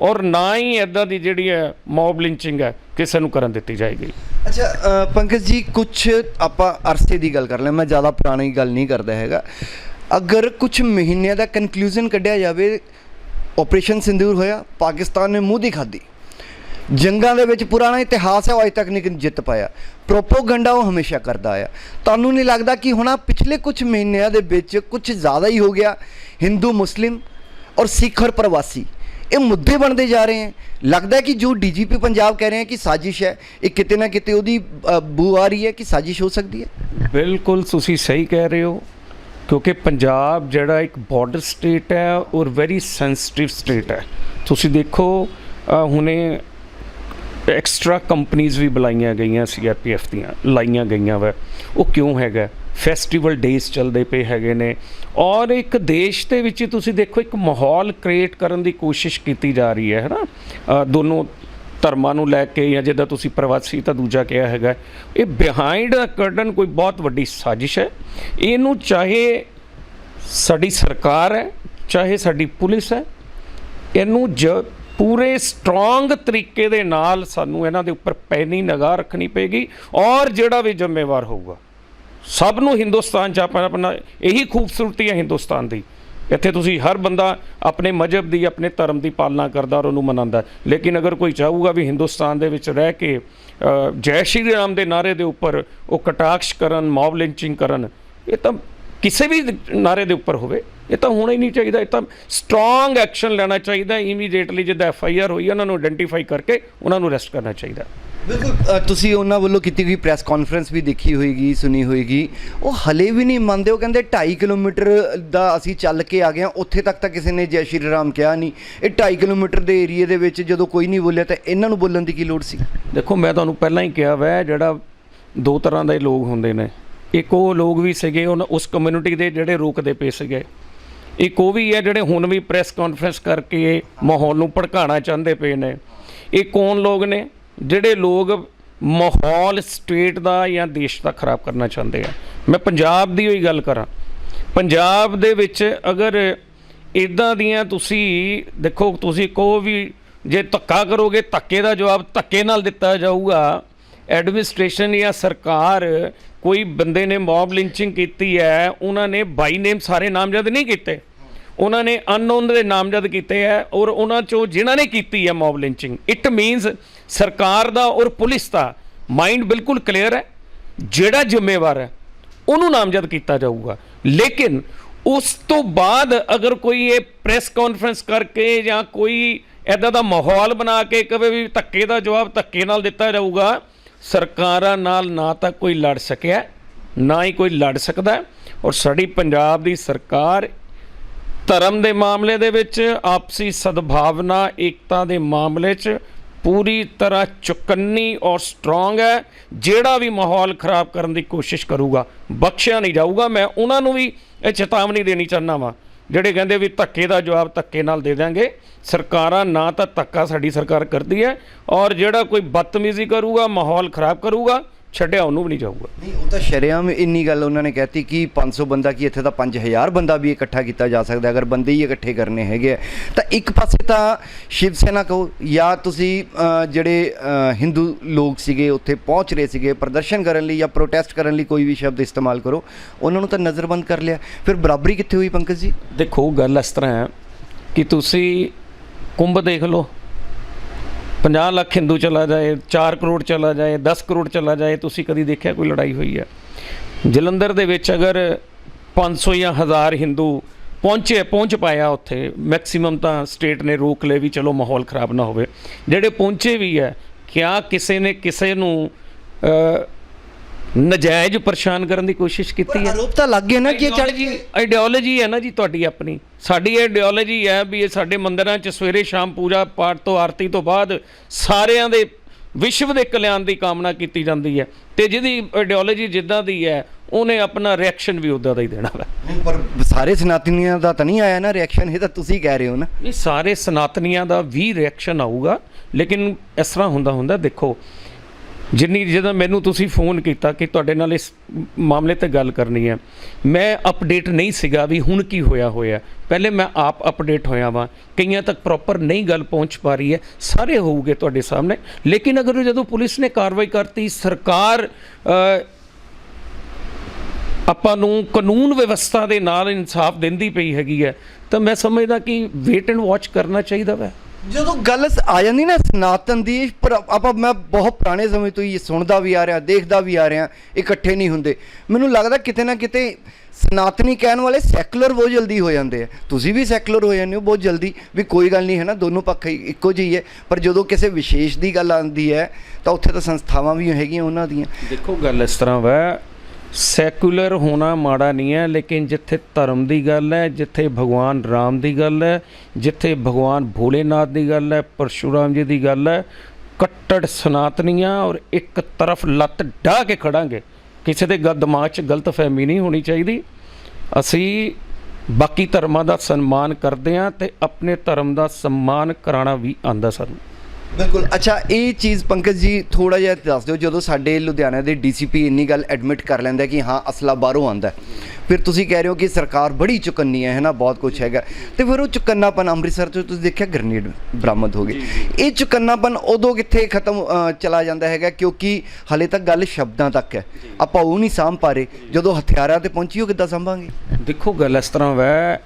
ਔਰ ਨਾ ਹੀ ਇਦਾਂ ਦੀ ਜਿਹੜੀ ਹੈ ਮੌਬ ਲਿੰਚਿੰਗ ਹੈ ਕਿਸੇ ਨੂੰ ਕਰਨ ਦਿੱਤੀ ਜਾਏਗੀ। ਅੱਛਾ ਪੰਕਜ ਜੀ ਕੁਝ ਆਪਾਂ ਅਰਸੇ ਦੀ ਗੱਲ ਕਰ ਲੈ ਮੈਂ ਜ਼ਿਆਦਾ ਪੁਰਾਣੀ ਗੱਲ ਨਹੀਂ ਕਰਦਾ ਹੈਗਾ। ਅਗਰ ਕੁਝ ਮਹੀਨਿਆਂ ਦਾ ਕਨਕਲੂਜਨ ਕੱਢਿਆ ਜਾਵੇ ਆਪਰੇਸ਼ਨ ਸਿੰਦੂਰ ਹੋਇਆ, ਪਾਕਿਸਤਾਨ ਨੇ ਮੂੰਹ ਦੀ ਖਾਦੀ ਜੰਗਾਂ ਦੇ ਵਿੱਚ ਪੁਰਾਣਾ ਇਤਿਹਾਸ ਹੈ, ਉਹ ਅਜੇ ਤੱਕ ਨਹੀਂ ਜਿੱਤ ਪਾਇਆ। ਪ੍ਰੋਪੋਗੰਡਾ ਉਹ ਹਮੇਸ਼ਾ ਕਰਦਾ ਆਇਆ। ਤੁਹਾਨੂੰ ਨਹੀਂ ਲੱਗਦਾ ਕਿ ਹੁਣ ਆਹ ਪਿਛਲੇ ਕੁਝ ਮਹੀਨਿਆਂ ਦੇ ਵਿੱਚ ਕੁਝ ਜ਼ਿਆਦਾ ਹੀ ਹੋ ਗਿਆ? ਹਿੰਦੂ, ਮੁਸਲਿਮ ਔਰ ਸਿੱਖ ਔਰ ਪ੍ਰਵਾਸੀ, ਇਹ ਮੁੱਦੇ ਬਣਦੇ ਜਾ ਰਹੇ ਹਨ ਲੱਗਦਾ ਕਿ ਜੋ ਡੀਜੀਪੀ ਪੰਜਾਬ ਕਹਿ ਰਹੇ ਹੈ ਕਿ ਸਾਜ਼ਿਸ਼ ਹੈ, ਇਹ ਕਿਤੇ ਨਾ ਕਿਤੇ ਉਹਦੀ ਬੂ ਆ ਰਹੀ ਹੈ ਕਿ ਸਾਜ਼ਿਸ਼ ਹੋ ਸਕਦੀ ਹੈ? ਬਿਲਕੁਲ ਤੁਸੀਂ ਸਹੀ ਕਹਿ ਰਹੇ ਹੋ, ਕਿਉਂਕਿ ਪੰਜਾਬ ਜਿਹੜਾ ਇੱਕ ਬਾਰਡਰ ਸਟੇਟ ਹੈ ਔਰ ਵੈਰੀ ਸੈਂਸਿਟਿਵ ਸਟੇਟ ਹੈ। ਤੁਸੀਂ ਦੇਖੋ ਹੁਣੇ ਐਕਸਟਰਾ ਕੰਪਨੀਆਂ ਵੀ ਬੁਲਾਈਆਂ ਗਈਆਂ ਸੀਆਰਪੀਐਫ ਦੀਆਂ, ਲਾਈਆਂ ਗਈਆਂ ਵਾ। ਉਹ ਕਿਉਂ ਹੈਗਾ? ਫੈਸਟੀਵਲ ਡੇਜ਼ ਚੱਲਦੇ ਪਏ ਹੈਗੇ ਨੇ। ਔਰ ਇੱਕ ਦੇਸ਼ ਦੇ ਵਿੱਚ ਤੁਸੀਂ ਦੇਖੋ, ਇੱਕ ਮਾਹੌਲ ਕ੍ਰੀਏਟ ਕਰਨ ਦੀ ਕੋਸ਼ਿਸ਼ ਕੀਤੀ ਜਾ ਰਹੀ ਹੈ ਹੈ ਨਾ ਦੋਨੋਂ ਧਰਮਾਂ ਨੂੰ ਲੈ ਕੇ ਜਾਂ ਜਿੱਦਾਂ ਤੁਸੀਂ ਪ੍ਰਵਾਸੀ, ਤਾਂ ਦੂਜਾ ਕਿਹਾ ਹੈਗਾ। ਇਹ ਬਿਹਾਈਂਡ ਅ ਕਰਟਨ ਕੋਈ ਬਹੁਤ ਵੱਡੀ ਸਾਜ਼ਿਸ਼ ਹੈ। ਇਹਨੂੰ ਚਾਹੇ ਸਾਡੀ ਸਰਕਾਰ ਹੈ, ਚਾਹੇ ਸਾਡੀ ਪੁਲਿਸ ਹੈ, ਇਹਨੂੰ ਜ ਪੂਰੇ ਸਟਰੋਂਗ ਤਰੀਕੇ ਦੇ ਨਾਲ ਸਾਨੂੰ ਇਹਨਾਂ ਦੇ ਉੱਪਰ ਪੈਣੀ ਨਿਗਾਹ ਰੱਖਣੀ ਪਏਗੀ ਔਰ ਜਿਹੜਾ ਵੀ ਜ਼ਿੰਮੇਵਾਰ ਹੋਊਗਾ। ਸਭ ਨੂੰ ਹਿੰਦੁਸਤਾਨ 'ਚ ਆਪਣਾ ਆਪਣਾ ਇਹੀ ਖੂਬਸੂਰਤੀ ਹੈ ਹਿੰਦੁਸਤਾਨ ਦੀ। ਇੱਥੇ ਤੁਸੀਂ ਹਰ ਬੰਦਾ ਆਪਣੇ ਮਜਹਬ ਦੀ, ਆਪਣੇ ਧਰਮ ਦੀ ਪਾਲਣਾ ਕਰਦਾ ਔਰ ਉਹਨੂੰ ਮਨਾਉਂਦਾ। ਲੇਕਿਨ ਅਗਰ ਕੋਈ ਚਾਹੂਗਾ ਵੀ ਹਿੰਦੁਸਤਾਨ ਦੇ ਵਿੱਚ ਰਹਿ ਕੇ ਜੈ ਸ਼੍ਰੀ ਰਾਮ ਦੇ ਨਾਰੇ ਦੇ ਉੱਪਰ ਉਹ ਕਟਾਕਸ਼ ਕਰਨ ਮੌਬ ਲਿੰਚਿੰਗ ਕਰਨ, ਇਹ ਤਾਂ ਕਿਸੇ ਵੀ ਨਾਰੇ ਦੇ ਉੱਪਰ ਹੋਵੇ ਇਹ ਤਾਂ ਹੋਣਾ ਹੀ ਨਹੀਂ ਚਾਹੀਦਾ ਇਹ ਤਾਂ ਸਟਰੋਂਗ ਐਕਸ਼ਨ ਲੈਣਾ ਚਾਹੀਦਾ ਇਮੀਡੀਏਟਲੀ ਜਿੱਦਾਂ ਐਫ ਆਈ ਆਰ ਹੋਈ ਉਹਨਾਂ ਨੂੰ ਆਇਡੈਂਟੀਫਾਈ ਕਰਕੇ ਉਹਨਾਂ ਨੂੰ ਅਰੈਸਟ ਕਰਨਾ ਚਾਹੀਦਾ। ਬਿਲਕੁਲ ਤੁਸੀਂ ਉਹਨਾਂ ਵੱਲੋਂ ਕੀਤੀ ਗਈ ਪ੍ਰੈਸ ਕਾਨਫਰੰਸ ਵੀ ਦੇਖੀ ਹੋਏਗੀ ਸੁਣੀ ਹੋਏਗੀ। ਉਹ ਹਲੇ ਵੀ ਨਹੀਂ ਮੰਨਦੇ ਉਹ ਕਹਿੰਦੇ 2.5 ਕਿਲੋਮੀਟਰ ਦਾ ਅਸੀਂ ਚੱਲ ਕੇ ਆ ਗਏ ਹਾਂ ਉੱਥੇ ਤੱਕ ਤਾਂ ਕਿਸੇ ਨੇ ਜੈ ਸ਼੍ਰੀ ਰਾਮ ਕਿਹਾ ਨਹੀਂ। ਇਹ 2.5 ਕਿਲੋਮੀਟਰ ਦੇ ਏਰੀਏ ਦੇ ਵਿੱਚ ਜਦੋਂ ਕੋਈ ਨਹੀਂ ਬੋਲਿਆ ਤਾਂ ਇਹਨਾਂ ਨੂੰ ਬੋਲਣ ਦੀ ਕੀ ਲੋੜ ਸੀ? ਦੇਖੋ ਮੈਂ ਤੁਹਾਨੂੰ ਪਹਿਲਾਂ ਹੀ ਕਿਹਾ ਵੈ ਜਿਹੜਾ ਦੋ ਤਰ੍ਹਾਂ ਦੇ ਲੋਕ ਹੁੰਦੇ ਨੇ। ਇੱਕ ਉਹ ਲੋਕ ਵੀ ਸੀਗੇ, ਉਹਨਾਂ ਉਸ ਕਮਿਊਨਿਟੀ ਦੇ ਜਿਹੜੇ ਰੋਕਦੇ ਪਏ ਸੀਗੇ। ਇੱਕ ਉਹ ਵੀ ਹੈ ਜਿਹੜੇ ਹੁਣ ਵੀ ਪ੍ਰੈਸ ਕਾਨਫਰੰਸ ਕਰਕੇ ਮਾਹੌਲ ਨੂੰ ਭੜਕਾਉਣਾ ਚਾਹੁੰਦੇ ਪਏ ਨੇ। ਇਹ ਕੌਣ ਲੋਕ ਨੇ? ਜਿਹੜੇ ਲੋਕ ਮਾਹੌਲ ਸਟੇਟ ਦਾ ਜਾਂ ਦੇਸ਼ ਦਾ ਖਰਾਬ ਕਰਨਾ ਚਾਹੁੰਦੇ ਆ। ਮੈਂ ਪੰਜਾਬ ਦੀ ਹੋਈ ਗੱਲ ਕਰਾਂ। ਪੰਜਾਬ ਦੇ ਵਿੱਚ ਅਗਰ ਇਦਾਂ ਦੀਆਂ ਤੁਸੀਂ ਦੇਖੋ, ਤੁਸੀਂ ਕਹੋ ਵੀ ਜੇ ਧੱਕਾ ਕਰੋਗੇ, ਧੱਕੇ ਦਾ ਜਵਾਬ ਧੱਕੇ ਨਾਲ ਦਿੱਤਾ ਜਾਊਗਾ। ਐਡਮਿਨਿਸਟ੍ਰੇਸ਼ਨ ਜਾਂ ਸਰਕਾਰ ਕੋਈ ਬੰਦੇ ਨੇ ਮੌਬ ਲਿੰਚਿੰਗ ਕੀਤੀ ਹੈ, ਉਹਨਾਂ ਨੇ ਬਾਈ ਨੇਮ ਸਾਰੇ ਨਾਮਜ਼ਦ ਨਹੀਂ ਕੀਤੇ। ਉਹਨਾਂ ਨੇ ਅਨਨੋਨ ਦੇ ਨਾਮਜ਼ਦ ਕੀਤੇ ਹੈ ਔਰ ਉਹਨਾਂ ਚੋਂ ਜਿਨ੍ਹਾਂ ਨੇ ਕੀਤੀ ਹੈ ਮੌਬ ਲਿੰਚਿੰਗ, ਇਟ ਮੀਨਸ ਸਰਕਾਰ ਦਾ ਔਰ ਪੁਲਿਸ ਦਾ ਮਾਈਂਡ ਬਿਲਕੁਲ ਕਲੀਅਰ ਹੈ। ਜਿਹੜਾ ਜ਼ਿੰਮੇਵਾਰ ਹੈ, ਉਹਨੂੰ ਨਾਮਜ਼ਦ ਕੀਤਾ ਜਾਊਗਾ। ਲੇਕਿਨ ਉਸ ਤੋਂ ਬਾਅਦ ਅਗਰ ਕੋਈ ਇਹ ਪ੍ਰੈਸ ਕਾਨਫਰੰਸ ਕਰਕੇ ਜਾਂ ਕੋਈ ਐਦਾਂ ਦਾ ਮਾਹੌਲ ਬਣਾ ਕੇ ਕਵੇ ਵੀ ਧੱਕੇ ਦਾ ਜਵਾਬ ਧੱਕੇ ਨਾਲ ਦਿੱਤਾ ਜਾਊਗਾ ਸਰਕਾਰਾਂ ਨਾਲ ਨਾ ਤਾਂ ਕੋਈ ਲੜ ਸਕਿਆ, ਨਾ ਹੀ ਕੋਈ ਲੜ ਸਕਦਾ। ਔਰ ਸਾਡੀ ਪੰਜਾਬ ਦੀ ਸਰਕਾਰ ਧਰਮ ਦੇ ਮਾਮਲੇ ਦੇ ਵਿੱਚ ਆਪਸੀ ਸਦਭਾਵਨਾ, ਏਕਤਾ ਦੇ ਮਾਮਲੇ 'ਚ ਪੂਰੀ ਤਰ੍ਹਾਂ ਚੁਕੰਨੀ ਔਰ ਸਟਰੋਂਗ ਹੈ। ਜਿਹੜਾ ਵੀ ਮਾਹੌਲ ਖਰਾਬ ਕਰਨ ਦੀ ਕੋਸ਼ਿਸ਼ ਕਰੂਗਾ, ਬਖਸ਼ਿਆ ਨਹੀਂ ਜਾਊਗਾ। ਮੈਂ ਉਹਨਾਂ ਨੂੰ ਵੀ ਇਹ ਚੇਤਾਵਨੀ ਦੇਣੀ ਚਾਹੁੰਦਾ ਵਾਂ। ਜਿਹੜੇ ਕਹਿੰਦੇ ਵੀ ਧੱਕੇ ਦਾ ਜਵਾਬ ਧੱਕੇ ਨਾਲ ਦੇ ਦਾਂਗੇ ਸਰਕਾਰਾਂ ਨਾ ਤਾਂ ਧੱਕਾ ਸਾਡੀ ਸਰਕਾਰ ਕਰਦੀ ਹੈ ਔਰ ਜਿਹੜਾ ਕੋਈ ਬਦਤਮੀਜ਼ੀ ਕਰੂਗਾ, ਮਾਹੌਲ ਖਰਾਬ ਕਰੂਗਾ ਛੱਡਿਆ ਉਹਨੂੰ ਵੀ ਨਹੀਂ ਜਾਊਗਾ। ਨਹੀਂ ਉਹ ਤਾਂ ਸ਼ਰੇਆਮ ਇੰਨੀ ਗੱਲ ਉਹਨਾਂ ਨੇ ਕਹਿਤੀ ਕਿ 500 ਬੰਦਾ ਕੀ ਇੱਥੇ ਤਾਂ 5000 ਬੰਦਾ ਵੀ ਇਕੱਠਾ ਕੀਤਾ ਜਾ ਸਕਦਾ ਅਗਰ ਬੰਦੇ ਹੀ ਇਕੱਠੇ ਕਰਨੇ ਹੈਗੇ। ਤਾਂ ਇੱਕ ਪਾਸੇ ਤਾਂ ਸ਼ਿਵ ਸੈਨਾ ਕਹੋ ਜਾਂ ਤੁਸੀਂ ਜਿਹੜੇ ਹਿੰਦੂ ਲੋਕ ਸੀਗੇ ਉੱਥੇ ਪਹੁੰਚ ਰਹੇ ਸੀਗੇ ਪ੍ਰਦਰਸ਼ਨ ਕਰਨ ਲਈ ਜਾਂ ਪ੍ਰੋਟੈਸਟ ਕਰਨ ਲਈ ਕੋਈ ਵੀ ਸ਼ਬਦ ਇਸਤੇਮਾਲ ਕਰੋ ਉਹਨਾਂ ਨੂੰ ਤਾਂ ਨਜ਼ਰਬੰਦ ਕਰ ਲਿਆ। ਫਿਰ ਬਰਾਬਰੀ ਕਿੱਥੇ ਹੋਈ ਪੰਕਜ ਜੀ? ਦੇਖੋ ਗੱਲ ਇਸ ਤਰ੍ਹਾਂ ਹੈ ਕਿ ਤੁਸੀਂ ਕੁੰਭ ਦੇਖ ਲਓ। 50 ਲੱਖ ਹਿੰਦੂ ਚਲਾ ਜਾਏ 4 ਕਰੋੜ ਚਲਾ ਜਾਏ 10 ਕਰੋੜ ਚਲਾ ਜਾਏ, ਤੁਸੀਂ ਕਦੀ ਦੇਖਿਆ ਕੋਈ ਲੜਾਈ ਹੋਈ ਹੈ? ਜਲੰਧਰ ਦੇ ਵਿੱਚ ਅਗਰ 500 ਜਾਂ 1000 ਹਿੰਦੂ ਪਹੁੰਚੇ, ਪਹੁੰਚ ਪਾਇਆ ਉੱਥੇ ਮੈਕਸਿਮਮ ਤਾਂ ਸਟੇਟ ਨੇ ਰੋਕ ਲਏ ਵੀ ਚਲੋ ਮਾਹੌਲ ਖਰਾਬ ਨਾ ਹੋਵੇ। ਜਿਹੜੇ ਪਹੁੰਚੇ ਵੀ ਹੈ, ਕਿਆ ਕਿਸੇ ਨੇ ਕਿਸੇ ਨੂੰ ਨਜਾਇਜ਼ ਪਰੇਸ਼ਾਨ ਕਰਨ ਦੀ ਕੋਸ਼ਿਸ਼ ਕੀਤੀ ਹੈ। ਆਰੋਪ ਤਾਂ ਲੱਗ ਗਿਆ ਨਾ ਕਿ ਇਹ ਚੜ ਆਈਡੀਓਲੋਜੀ ਆਈਡੀਓਲੋਜੀ ਹੈ ਨਾ ਜੀ ਤੁਹਾਡੀ ਆਪਣੀ। ਸਾਡੀ ਆਈਡੀਓਲੋਜੀ ਹੈ ਵੀ ਇਹ ਸਾਡੇ ਮੰਦਿਰਾਂ 'ਚ ਸਵੇਰੇ ਸ਼ਾਮ ਪੂਜਾ ਪਾਠ ਤੋਂ ਆਰਤੀ ਤੋਂ ਬਾਅਦ ਸਾਰਿਆਂ ਦੇ ਵਿਸ਼ਵ ਦੇ ਕਲਿਆਣ ਦੀ ਕਾਮਨਾ ਕੀਤੀ ਜਾਂਦੀ ਹੈ। ਤੇ ਜਿਹਦੀ ਆਈਡੀਓਲੋਜੀ ਜਿੱਦਾਂ ਦੀ ਹੈ ਉਹਨੇ ਆਪਣਾ ਰਿਐਕਸ਼ਨ ਵੀ ਉਦਾਂ ਦਾ ਹੀ ਦੇਣਾ ਨਹੀਂ, ਪਰ ਸਾਰੇ ਸਨਾਤਨੀਆਂ ਦਾ ਤਾਂ ਨਹੀਂ ਆਇਆ ਨਾ ਰਿਐਕਸ਼ਨ ਇਹ ਤਾਂ ਤੁਸੀਂ ਕਹਿ ਰਹੇ ਹੋ ਨਾ। ਇਹ ਸਾਰੇ ਸਨਾਤਨੀਆਂ ਦਾ ਵੀ ਰਿਐਕਸ਼ਨ ਆਊਗਾ ਲੇਕਿਨ ਇਸ ਤਰ੍ਹਾਂ ਹੁੰਦਾ ਹੁੰਦਾ ਦੇਖੋ ਜਿੰਨੀ ਜਦੋਂ ਮੈਨੂੰ ਤੁਸੀਂ ਫੋਨ ਕੀਤਾ ਕਿ ਤੁਹਾਡੇ ਨਾਲ ਇਸ ਮਾਮਲੇ ਤੇ ਗੱਲ ਕਰਨੀ ਹੈ, ਮੈਂ ਅਪਡੇਟ ਨਹੀਂ ਸੀਗਾ ਵੀ ਹੁਣ ਕੀ ਹੋਇਆ ਹੋਇਆ ਪਹਿਲੇ ਮੈਂ ਆਪ ਅਪਡੇਟ ਹੋਇਆ ਵਾਂ, ਕਈਆਂ ਤੱਕ ਪ੍ਰੋਪਰ ਨਹੀਂ ਗੱਲ ਪਹੁੰਚ ਪਾ ਰਹੀ ਹੈ, ਸਾਰੇ ਹੋਊਗੇ ਤੁਹਾਡੇ ਸਾਹਮਣੇ। ਲੇਕਿਨ ਅਗਰ ਜਦੋਂ ਪੁਲਿਸ ਨੇ ਕਾਰਵਾਈ ਕਰਤੀ, ਸਰਕਾਰ ਆਪਾਂ ਨੂੰ ਕਾਨੂੰਨ ਵਿਵਸਥਾ ਦੇ ਨਾਲ ਇਨਸਾਫ ਦਿੰਦੀ ਪਈ ਹੈਗੀ ਹੈ, ਤਾਂ ਮੈਂ ਸਮਝਦਾ ਕਿ ਵੇਟ ਐਂਡ ਵਾਚ ਕਰਨਾ ਚਾਹੀਦਾ ਵੈ। ਜਦੋਂ ਗੱਲ ਸ- ਆ ਜਾਂਦੀ ਨਾ ਸਨਾਤਨ ਦੀ, ਪਰ ਆਪਾਂ ਮੈਂ ਬਹੁਤ ਪੁਰਾਣੇ ਸਮੇਂ ਤੋਂ ਹੀ ਸੁਣਦਾ ਵੀ ਆ ਰਿਹਾ, ਦੇਖਦਾ ਵੀ ਆ ਰਿਹਾ, ਇਕੱਠੇ ਨਹੀਂ ਹੁੰਦੇ। ਮੈਨੂੰ ਲੱਗਦਾ ਕਿਤੇ ਨਾ ਕਿਤੇ ਸਨਾਤਨੀ ਕਹਿਣ ਵਾਲੇ ਸੈਕੂਲਰ ਬਹੁਤ ਜਲਦੀ ਹੋ ਜਾਂਦੇ ਆ। ਤੁਸੀਂ ਵੀ ਸੈਕੂਲਰ ਹੋ ਜਾਂਦੇ ਹੋ ਬਹੁਤ ਜਲਦੀ, ਵੀ ਕੋਈ ਗੱਲ ਨਹੀਂ ਹੈ ਨਾ, ਦੋਨੋਂ ਪੱਖ ਇੱਕੋ ਜਿਹੀ ਹੈ। ਪਰ ਜਦੋਂ ਕਿਸੇ ਵਿਸ਼ੇਸ਼ ਦੀ ਗੱਲ ਆਉਂਦੀ ਹੈ, ਤਾਂ ਉੱਥੇ ਤਾਂ ਸੰਸਥਾਵਾਂ ਵੀ ਹੈਗੀਆਂ ਉਹਨਾਂ ਦੀਆਂ। ਦੇਖੋ, ਗੱਲ ਇਸ ਤਰ੍ਹਾਂ ਵਾ ਸੈਕੂਲਰ ਹੋਣਾ ਮਾੜਾ ਨਹੀਂ ਹੈ, ਲੇਕਿਨ ਜਿੱਥੇ ਧਰਮ ਦੀ ਗੱਲ ਹੈ, ਜਿੱਥੇ ਭਗਵਾਨ ਰਾਮ ਦੀ ਗੱਲ ਹੈ, ਜਿੱਥੇ ਭਗਵਾਨ ਭੋਲੇਨਾਥ ਦੀ ਗੱਲ ਹੈ, ਪਰਸ਼ੂਰਾਮ ਜੀ ਦੀ ਗੱਲ ਹੈ, ਕੱਟੜ ਸਨਾਤਨੀਆਂ ਔਰ ਇੱਕ ਤਰਫ ਲੱਤ ਢਾ ਕੇ ਖੜਾਂਗੇ। ਕਿਸੇ ਦੇ ਗ- ਦਿਮਾਗ 'ਚ ਗਲਤ ਫਹਿਮੀ ਨਹੀਂ ਹੋਣੀ ਚਾਹੀਦੀ। ਅਸੀਂ ਬਾਕੀ ਧਰਮਾਂ ਦਾ ਸਨਮਾਨ ਕਰਦੇ ਹਾਂ ਤੇ ਆਪਣੇ ਧਰਮ ਦਾ ਸਨਮਾਨ ਕਰਾਉਣਾ ਵੀ ਆਂਦਾ ਸਾਨੂੰ। ਬਿਲਕੁਲ। ਅੱਛਾ ਇਹ ਚੀਜ਼ ਪੰਕਜ ਜੀ ਥੋੜਾ ਜਿਹਾ ਦੱਸ ਦਿਓ ਜਦੋਂ ਸਾਡੇ ਲੁਧਿਆਣਾ ਦੇ ਡੀਸੀਪੀ ਇੰਨੀ ਗੱਲ ਐਡਮਿਟ ਕਰ ਲੈਂਦਾ ਕਿ ਹਾਂ ਅਸਲਾ ਬਾਹਰੋਂ ਆਂਦਾ ਫਿਰ ਤੁਸੀਂ ਕਹਿ ਰਹੇ ਹੋ ਕਿ ਸਰਕਾਰ ਬੜੀ ਚੁਕੰਨੀ ਹੈ ਹੈ ਨਾ ਬਹੁਤ ਕੁਝ ਹੈਗਾ। ਤੇ ਫਿਰ ਉਹ ਚੁਕੰਨਾਪਨ ਅੰਮ੍ਰਿਤਸਰ ਤੋਂ ਤੁਸੀਂ ਦੇਖਿਆ ਗ੍ਰਨੇਡ ਬਰਾਮਦ ਹੋ ਗਏ। ਇਹ ਚੁਕੰਨਾਪਨ ਉਦੋਂ ਕਿੱਥੇ ਖਤਮ ਚਲਾ ਜਾਂਦਾ ਹੈਗਾ ਕਿਉਂਕਿ ਹਲੇ ਤੱਕ ਗੱਲ ਸ਼ਬਦਾਂ ਤੱਕ ਹੈ। ਆਪਾਂ ਉਹ ਨਹੀਂ ਸਾਂਭ ਪਾ ਰਹੇ ਜਦੋਂ ਹਥਿਆਰਾਂ ਤੇ ਪਹੁੰਚੀ ਉਹ ਕਿੱਦਾਂ ਸੰਭਾਂਗੇ? ਦੇਖੋ ਗੱਲ ਇਸ ਤਰ੍ਹਾਂ ਵੈ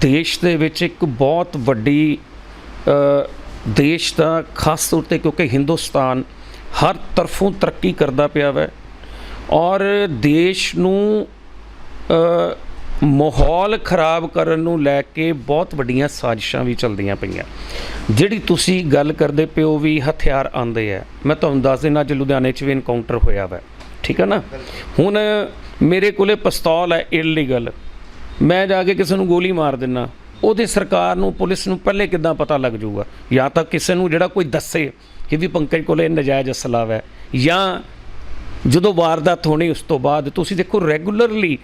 ਦੇਸ਼ ਦੇ ਵਿੱਚ ਇੱਕ ਬਹੁਤ ਵੱਡੀ ਦੇਸ਼ ਦਾ ਖਾਸ ਤੌਰ ਤੇ ਕਿਉਂਕਿ ਹਿੰਦੁਸਤਾਨ ਹਰ ਤਰਫੋਂ ਤਰੱਕੀ ਕਰਦਾ ਪਿਆ ਵੈ ਔਰ ਦੇਸ਼ ਨੂੰ ਮਾਹੌਲ ਖਰਾਬ ਕਰਨ ਨੂੰ ਲੈ ਕੇ ਬਹੁਤ ਵੱਡੀਆਂ ਸਾਜ਼ਿਸ਼ਾਂ ਵੀ ਚੱਲਦੀਆਂ ਪਈਆਂ। ਜਿਹੜੀ ਤੁਸੀਂ ਗੱਲ ਕਰਦੇ ਪਿਓ ਵੀ ਹਥਿਆਰ ਆਂਦੇ ਆ, ਮੈਂ ਤੁਹਾਨੂੰ ਦੱਸ ਦਿੰਦਾ ਅੱਜ ਲੁਧਿਆਣੇ 'ਚ ਵੀ ਇਨਕਾਊਂਟਰ ਹੋਇਆ ਵਾ। ਠੀਕ ਹੈ ਨਾ? ਹੁਣ ਮੇਰੇ ਕੋਲੇ ਪਿਸਤੌਲ ਹੈ ਇਲੀਗਲ ਮੈਂ ਜਾ ਕੇ ਕਿਸੇ ਨੂੰ ਗੋਲੀ ਮਾਰ ਦਿੰਨਾ ਉਹਦੇ ਸਰਕਾਰ ਨੂੰ, ਪੁਲਿਸ ਨੂੰ ਪਹਿਲੇ ਕਿੱਦਾਂ ਪਤਾ ਲੱਗ ਜਾਊਗਾ? ਜਾਂ ਤਾਂ ਕਿਸੇ ਨੂੰ ਜਿਹੜਾ ਕੋਈ ਦੱਸੇ ਕਿ ਵੀ ਪੰਕਜ ਕੋਲੇ ਨਜਾਇਜ਼ ਅਸਲਾ ਹੈ, ਜਾਂ ਜਦੋਂ ਵਾਰਦਾਤ ਹੋਣੀ ਉਸ ਤੋਂ ਬਾਅਦ ਤੁਸੀਂ ਦੇਖੋ ਰੈਗੂਲਰਲੀ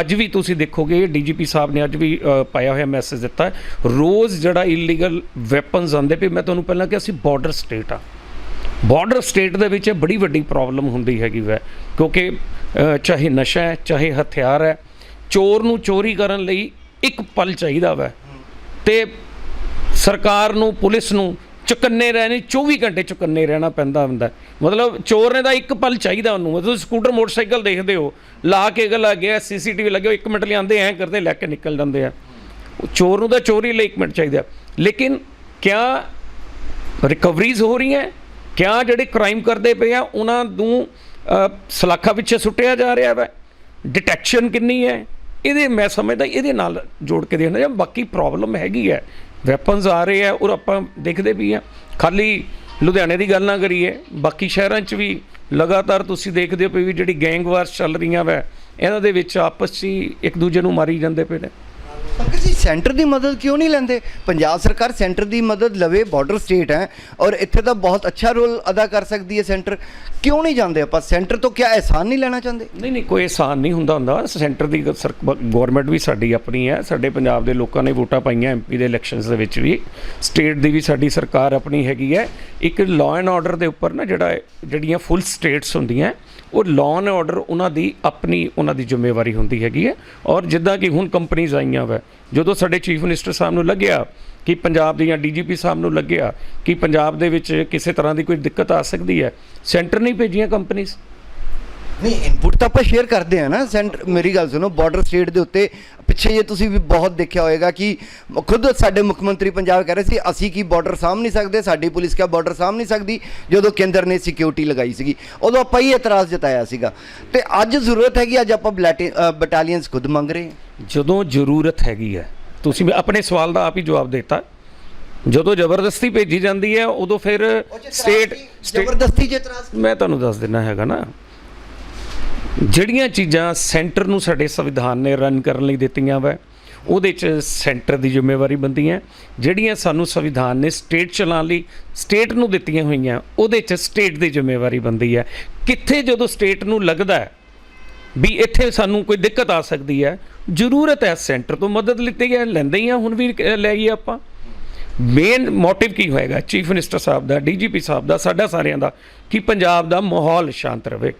ਅੱਜ ਵੀ ਤੁਸੀਂ ਦੇਖੋਗੇ, ਡੀਜੀਪੀ ਸਾਹਿਬ ਨੇ ਅੱਜ ਵੀ ਪਾਇਆ ਹੋਇਆ ਮੈਸੇਜ ਦਿੱਤਾ, ਰੋਜ਼ ਜਿਹੜਾ ਇਲੀਗਲ ਵੈਪਨਸ ਆਉਂਦੇ ਪਏ, ਮੈਂ ਤੁਹਾਨੂੰ ਪਹਿਲਾਂ ਕਿ ਅਸੀਂ ਬਾਰਡਰ ਸਟੇਟ ਆ। ਬਾਰਡਰ ਸਟੇਟ ਦੇ ਵਿੱਚ ਇਹ ਬੜੀ ਵੱਡੀ ਪ੍ਰੋਬਲਮ ਹੁੰਦੀ ਹੈਗੀ ਵੈ, ਕਿਉਂਕਿ ਚਾਹੇ ਨਸ਼ਾ ਹੈ, ਚਾਹੇ ਹਥਿਆਰ ਹੈ, ਚੋਰ ਨੂੰ ਚੋਰੀ ਕਰਨ ਲਈ ਇੱਕ ਪਲ ਚਾਹੀਦਾ ਵਾ। ਤੇ ਸਰਕਾਰ ਨੂੰ ਪੁਲਿਸ ਨੂੰ ਚੁਕੰਨੇ ਰਹਿਣੇ 24 ਘੰਟੇ ਚੁਕੰਨੇ ਰਹਿਣਾ ਪੈਂਦਾ ਹੁੰਦਾ। ਮਤਲਬ ਚੋਰ ਨੇ ਦਾ ਇੱਕ ਪਲ ਚਾਹੀਦਾ ਉਹਨੂੰ। ਮਤਲਬ ਤੁਸੀਂ ਸਕੂਟਰ ਮੋਟਰਸਾਈਕਲ ਦੇਖਦੇ ਹੋ ਲਾ ਕੇ ਗਲਾ ਗਿਆ ਸੀਸੀਟੀਵੀ ਲੱਗਿਆ ਇੱਕ ਮਿੰਟ ਲਈ ਆਂਦੇ ਐਂ ਕਰਦੇ ਲੈ ਕੇ ਨਿਕਲ ਜਾਂਦੇ ਆ। ਚੋਰ ਨੂੰ ਤਾਂ ਚੋਰੀ ਲਈ ਇੱਕ ਮਿੰਟ ਚਾਹੀਦਾ। ਲੇਕਿਨ ਕਿਆ ਰਿਕਵਰੀਜ਼ ਹੋ ਰਹੀਆਂ ਕਿਆ ਜਿਹੜੇ ਕ੍ਰਾਈਮ ਕਰਦੇ ਪਏ ਆ ਉਹਨਾਂ ਨੂੰ ਅ, ਸਲਾਖਾ ਪਿੱਛੇ ਸੁੱਟਿਆ ਜਾ ਰਿਹਾ ਵਾ। ਡਿਟੈਕਸ਼ਨ ਕਿੰਨੀ ਹੈ? ਇਹਦੇ ਮੈਂ ਸਮਝਦਾ ਇਹਦੇ ਨਾਲ ਜੋੜ ਕੇ ਦੇਖਣਾ ਜਾਂ ਬਾਕੀ ਪ੍ਰੋਬਲਮ ਹੈਗੀ ਹੈ। ਵੈਪਨਸ ਆ ਰਹੇ ਆ ਔਰ ਆਪਾਂ ਦੇਖਦੇ ਵੀ ਆ ਖਾਲੀ ਲੁਧਿਆਣੇ ਦੀ ਗੱਲ ਨਾ ਕਰੀਏ, ਬਾਕੀ ਸ਼ਹਿਰਾਂ 'ਚ ਵੀ ਲਗਾਤਾਰ ਤੁਸੀਂ ਦੇਖਦੇ ਹੋ ਵੀ ਜਿਹੜੀ ਗੈਂਗਵਾਰਸ ਚੱਲ ਰਹੀਆਂ ਵੈ, ਇਹਨਾਂ ਦੇ ਵਿੱਚ ਆਪਸ 'ਚ ਹੀ ਇੱਕ ਦੂਜੇ ਨੂੰ ਮਾਰੀ ਜਾਂਦੇ ਪਏ ਨੇ। ਤੁਸੀਂ ਸੈਂਟਰ ਦੀ ਮਦਦ ਕਿਉਂ ਨਹੀਂ ਲੈਂਦੇ? ਪੰਜਾਬ ਸਰਕਾਰ ਸੈਂਟਰ ਦੀ ਮਦਦ ਲਵੇ ਬਾਰਡਰ ਸਟੇਟ ਹੈ, ਔਰ ਇੱਥੇ ਤਾਂ ਬਹੁਤ ਅੱਛਾ ਰੋਲ ਅਦਾ ਕਰ ਸਕਦੀ ਹੈ ਸੈਂਟਰ ਕਿਉਂ ਨਹੀਂ ਜਾਂਦੇ ਆਪਾਂ? ਸੈਂਟਰ ਤੋਂ ਕਿਆ ਅਹਿਸਾਨ ਨਹੀਂ ਲੈਣਾ ਚਾਹੁੰਦੇ? ਨਹੀਂ ਨਹੀਂ, ਕੋਈ ਅਹਿਸਾਨ ਨਹੀਂ ਹੁੰਦਾ ਹੁੰਦਾ। ਸੈਂਟਰ ਦੀ ਗਵਰਨਮੈਂਟ ਵੀ ਸਾਡੀ ਆਪਣੀ ਹੈ। ਸਾਡੇ ਪੰਜਾਬ ਦੇ ਲੋਕਾਂ ਨੇ ਵੋਟਾਂ ਪਾਈਆਂ ਐਮਪੀ ਦੇ ਇਲੈਕਸ਼ਨਸ ਦੇ ਵਿੱਚ ਵੀ। ਸਟੇਟ ਦੀ ਵੀ ਸਾਡੀ ਸਰਕਾਰ ਆਪਣੀ ਹੈਗੀ ਹੈ। ਇੱਕ ਲਾਅ ਐਂਡ ਆਰਡਰ ਦੇ ਉੱਪਰ ਨਾ ਜਿਹੜਾ ਜਿਹੜੀਆਂ ਫੁੱਲ ਸਟੇਟਸ ਹੁੰਦੀਆਂ, ਉਹ ਲਾਅ ਐਂਡ ਆਰਡਰ ਉਹਨਾਂ ਦੀ ਆਪਣੀ ਉਹਨਾਂ ਦੀ ਜ਼ਿੰਮੇਵਾਰੀ ਹੁੰਦੀ ਹੈਗੀ ਹੈ। ਔਰ ਜਿੱਦਾਂ ਕਿ ਹੁਣ ਕੰਪਨੀਆਂ ਆਈਆਂ ਵਾ ਜਦੋਂ ਸਾਡੇ ਚੀਫ ਮਿਨਿਸਟਰ ਸਾਹਿਬ ਨੂੰ ਲੱਗਿਆ ਕਿ ਪੰਜਾਬ ਦੀਆਂ ਡੀਜੀਪੀ ਸਾਹਿਬ ਨੂੰ ਲੱਗਿਆ ਕਿ ਪੰਜਾਬ ਦੇ ਵਿੱਚ ਕਿਸੇ ਤਰ੍ਹਾਂ ਦੀ ਕੋਈ ਦਿੱਕਤ ਆ ਸਕਦੀ ਹੈ, ਸੈਂਟਰ ਨਹੀਂ ਭੇਜੀਆਂ ਕੰਪਨੀਆਂ ਨਹੀਂ ਇਨਪੁਟ ਤਾਂ ਆਪਾਂ ਸ਼ੇਅਰ ਕਰਦੇ ਆ ਨਾ ਸੈਂਟਰ ਮੇਰੀ ਗੱਲ ਸੁਣੋ ਬਾਰਡਰ ਸਟੇਟ ਦੇ ਉੱਤੇ ਪਿੱਛੇ ਜੇ ਤੁਸੀਂ ਵੀ ਬਹੁਤ ਦੇਖਿਆ ਹੋਏਗਾ ਕਿ ਖੁਦ ਸਾਡੇ ਮੁੱਖ ਮੰਤਰੀ ਪੰਜਾਬ ਕਹਿ ਰਹੇ ਸੀ ਅਸੀਂ ਕੀ ਬਾਰਡਰ ਸਾਂਭ ਨਹੀਂ ਸਕਦੇ ਸਾਡੀ ਪੁਲਿਸ ਕਿਆ ਬਾਰਡਰ ਸਾਂਭ ਨਹੀਂ ਸਕਦੀ ਜਦੋਂ ਕੇਂਦਰ ਨੇ ਸਿਕਿਉਰਿਟੀ ਲਗਾਈ ਸੀਗੀ। ਉਦੋਂ ਆਪਾਂ ਹੀ ਇਤਰਾਜ਼ ਜਤਾਇਆ ਸੀਗਾ। ਤੇ ਅੱਜ ਜ਼ਰੂਰਤ ਹੈ ਕਿ ਅੱਜ ਆਪਾਂ ਬਟਾਲੀਅਨਸ ਖੁਦ ਮੰਗ ਰਹੇ ਜਦੋਂ ਜ਼ਰੂਰਤ ਹੈਗੀ ਹੈ ਤੁਸੀਂ ਆਪਣੇ ਸਵਾਲ ਦਾ ਆਪ ਹੀ ਜਵਾਬ ਦਿੱਤਾ। ਜਦੋਂ ਜ਼ਬਰਦਸਤੀ ਭੇਜੀ ਜਾਂਦੀ ਹੈ ਉਦੋਂ ਫਿਰ ਸਟੇਟ ਜ਼ਬਰਦਸਤੀ ਚ ਇਤਰਾਜ਼ ਮੈਂ ਤੁਹਾਨੂੰ ਦੱਸ ਦਿੰਨਾ ਹੈਗਾ ਨਾ ਜਿਹੜੀਆਂ ਚੀਜ਼ਾਂ ਸੈਂਟਰ ਨੂੰ ਸਾਡੇ ਸੰਵਿਧਾਨ ਨੇ ਰਨ ਕਰਨ ਲਈ ਦਿੱਤੀਆਂ ਵਾ, ਉਹਦੇ ਚ ਸੈਂਟਰ ਦੀ ਜ਼ਿੰਮੇਵਾਰੀ ਬੰਦੀ ਹੈ। ਜਿਹੜੀਆਂ ਸਾਨੂੰ ਸੰਵਿਧਾਨ ਨੇ ਸਟੇਟ ਚਲਾਉਣ ਲਈ ਸਟੇਟ ਨੂੰ ਦਿੱਤੀਆਂ ਹੋਈਆਂ, ਉਹਦੇ ਚ ਸਟੇਟ ਦੀ ਜ਼ਿੰਮੇਵਾਰੀ ਬੰਦੀ ਹੈ। ਕਿੱਥੇ ਜਦੋਂ ਸਟੇਟ ਨੂੰ ਲੱਗਦਾ ਹੈ ਵੀ ਇੱਥੇ ਸਾਨੂੰ ਕੋਈ ਦਿੱਕਤ ਆ ਸਕਦੀ ਹੈ, ਜ਼ਰੂਰਤ ਹੈ ਸੈਂਟਰ ਤੋਂ ਮਦਦ ਲਿੱਤੀ ਹੈ, ਲੈਂਦੇ ਹੀ ਆ ਹੁਣ ਵੀ ਕ- ਲਈਏ ਆਪਾਂ। ਮੇਨ ਮੋਟਿਵ ਕੀ ਹੋਏਗਾ? ਚੀਫ ਮਿਨਿਸਟਰ ਸਾਹਿਬ ਦਾ ਡੀਜੀਪੀ ਸਾਹਿਬ ਦਾ, ਸਾਡਾ ਸਾਰਿਆਂ ਦਾ, ਕਿ ਪੰਜਾਬ ਦਾ ਮਾਹੌਲ ਸ਼ਾਂਤ ਰਹੇ।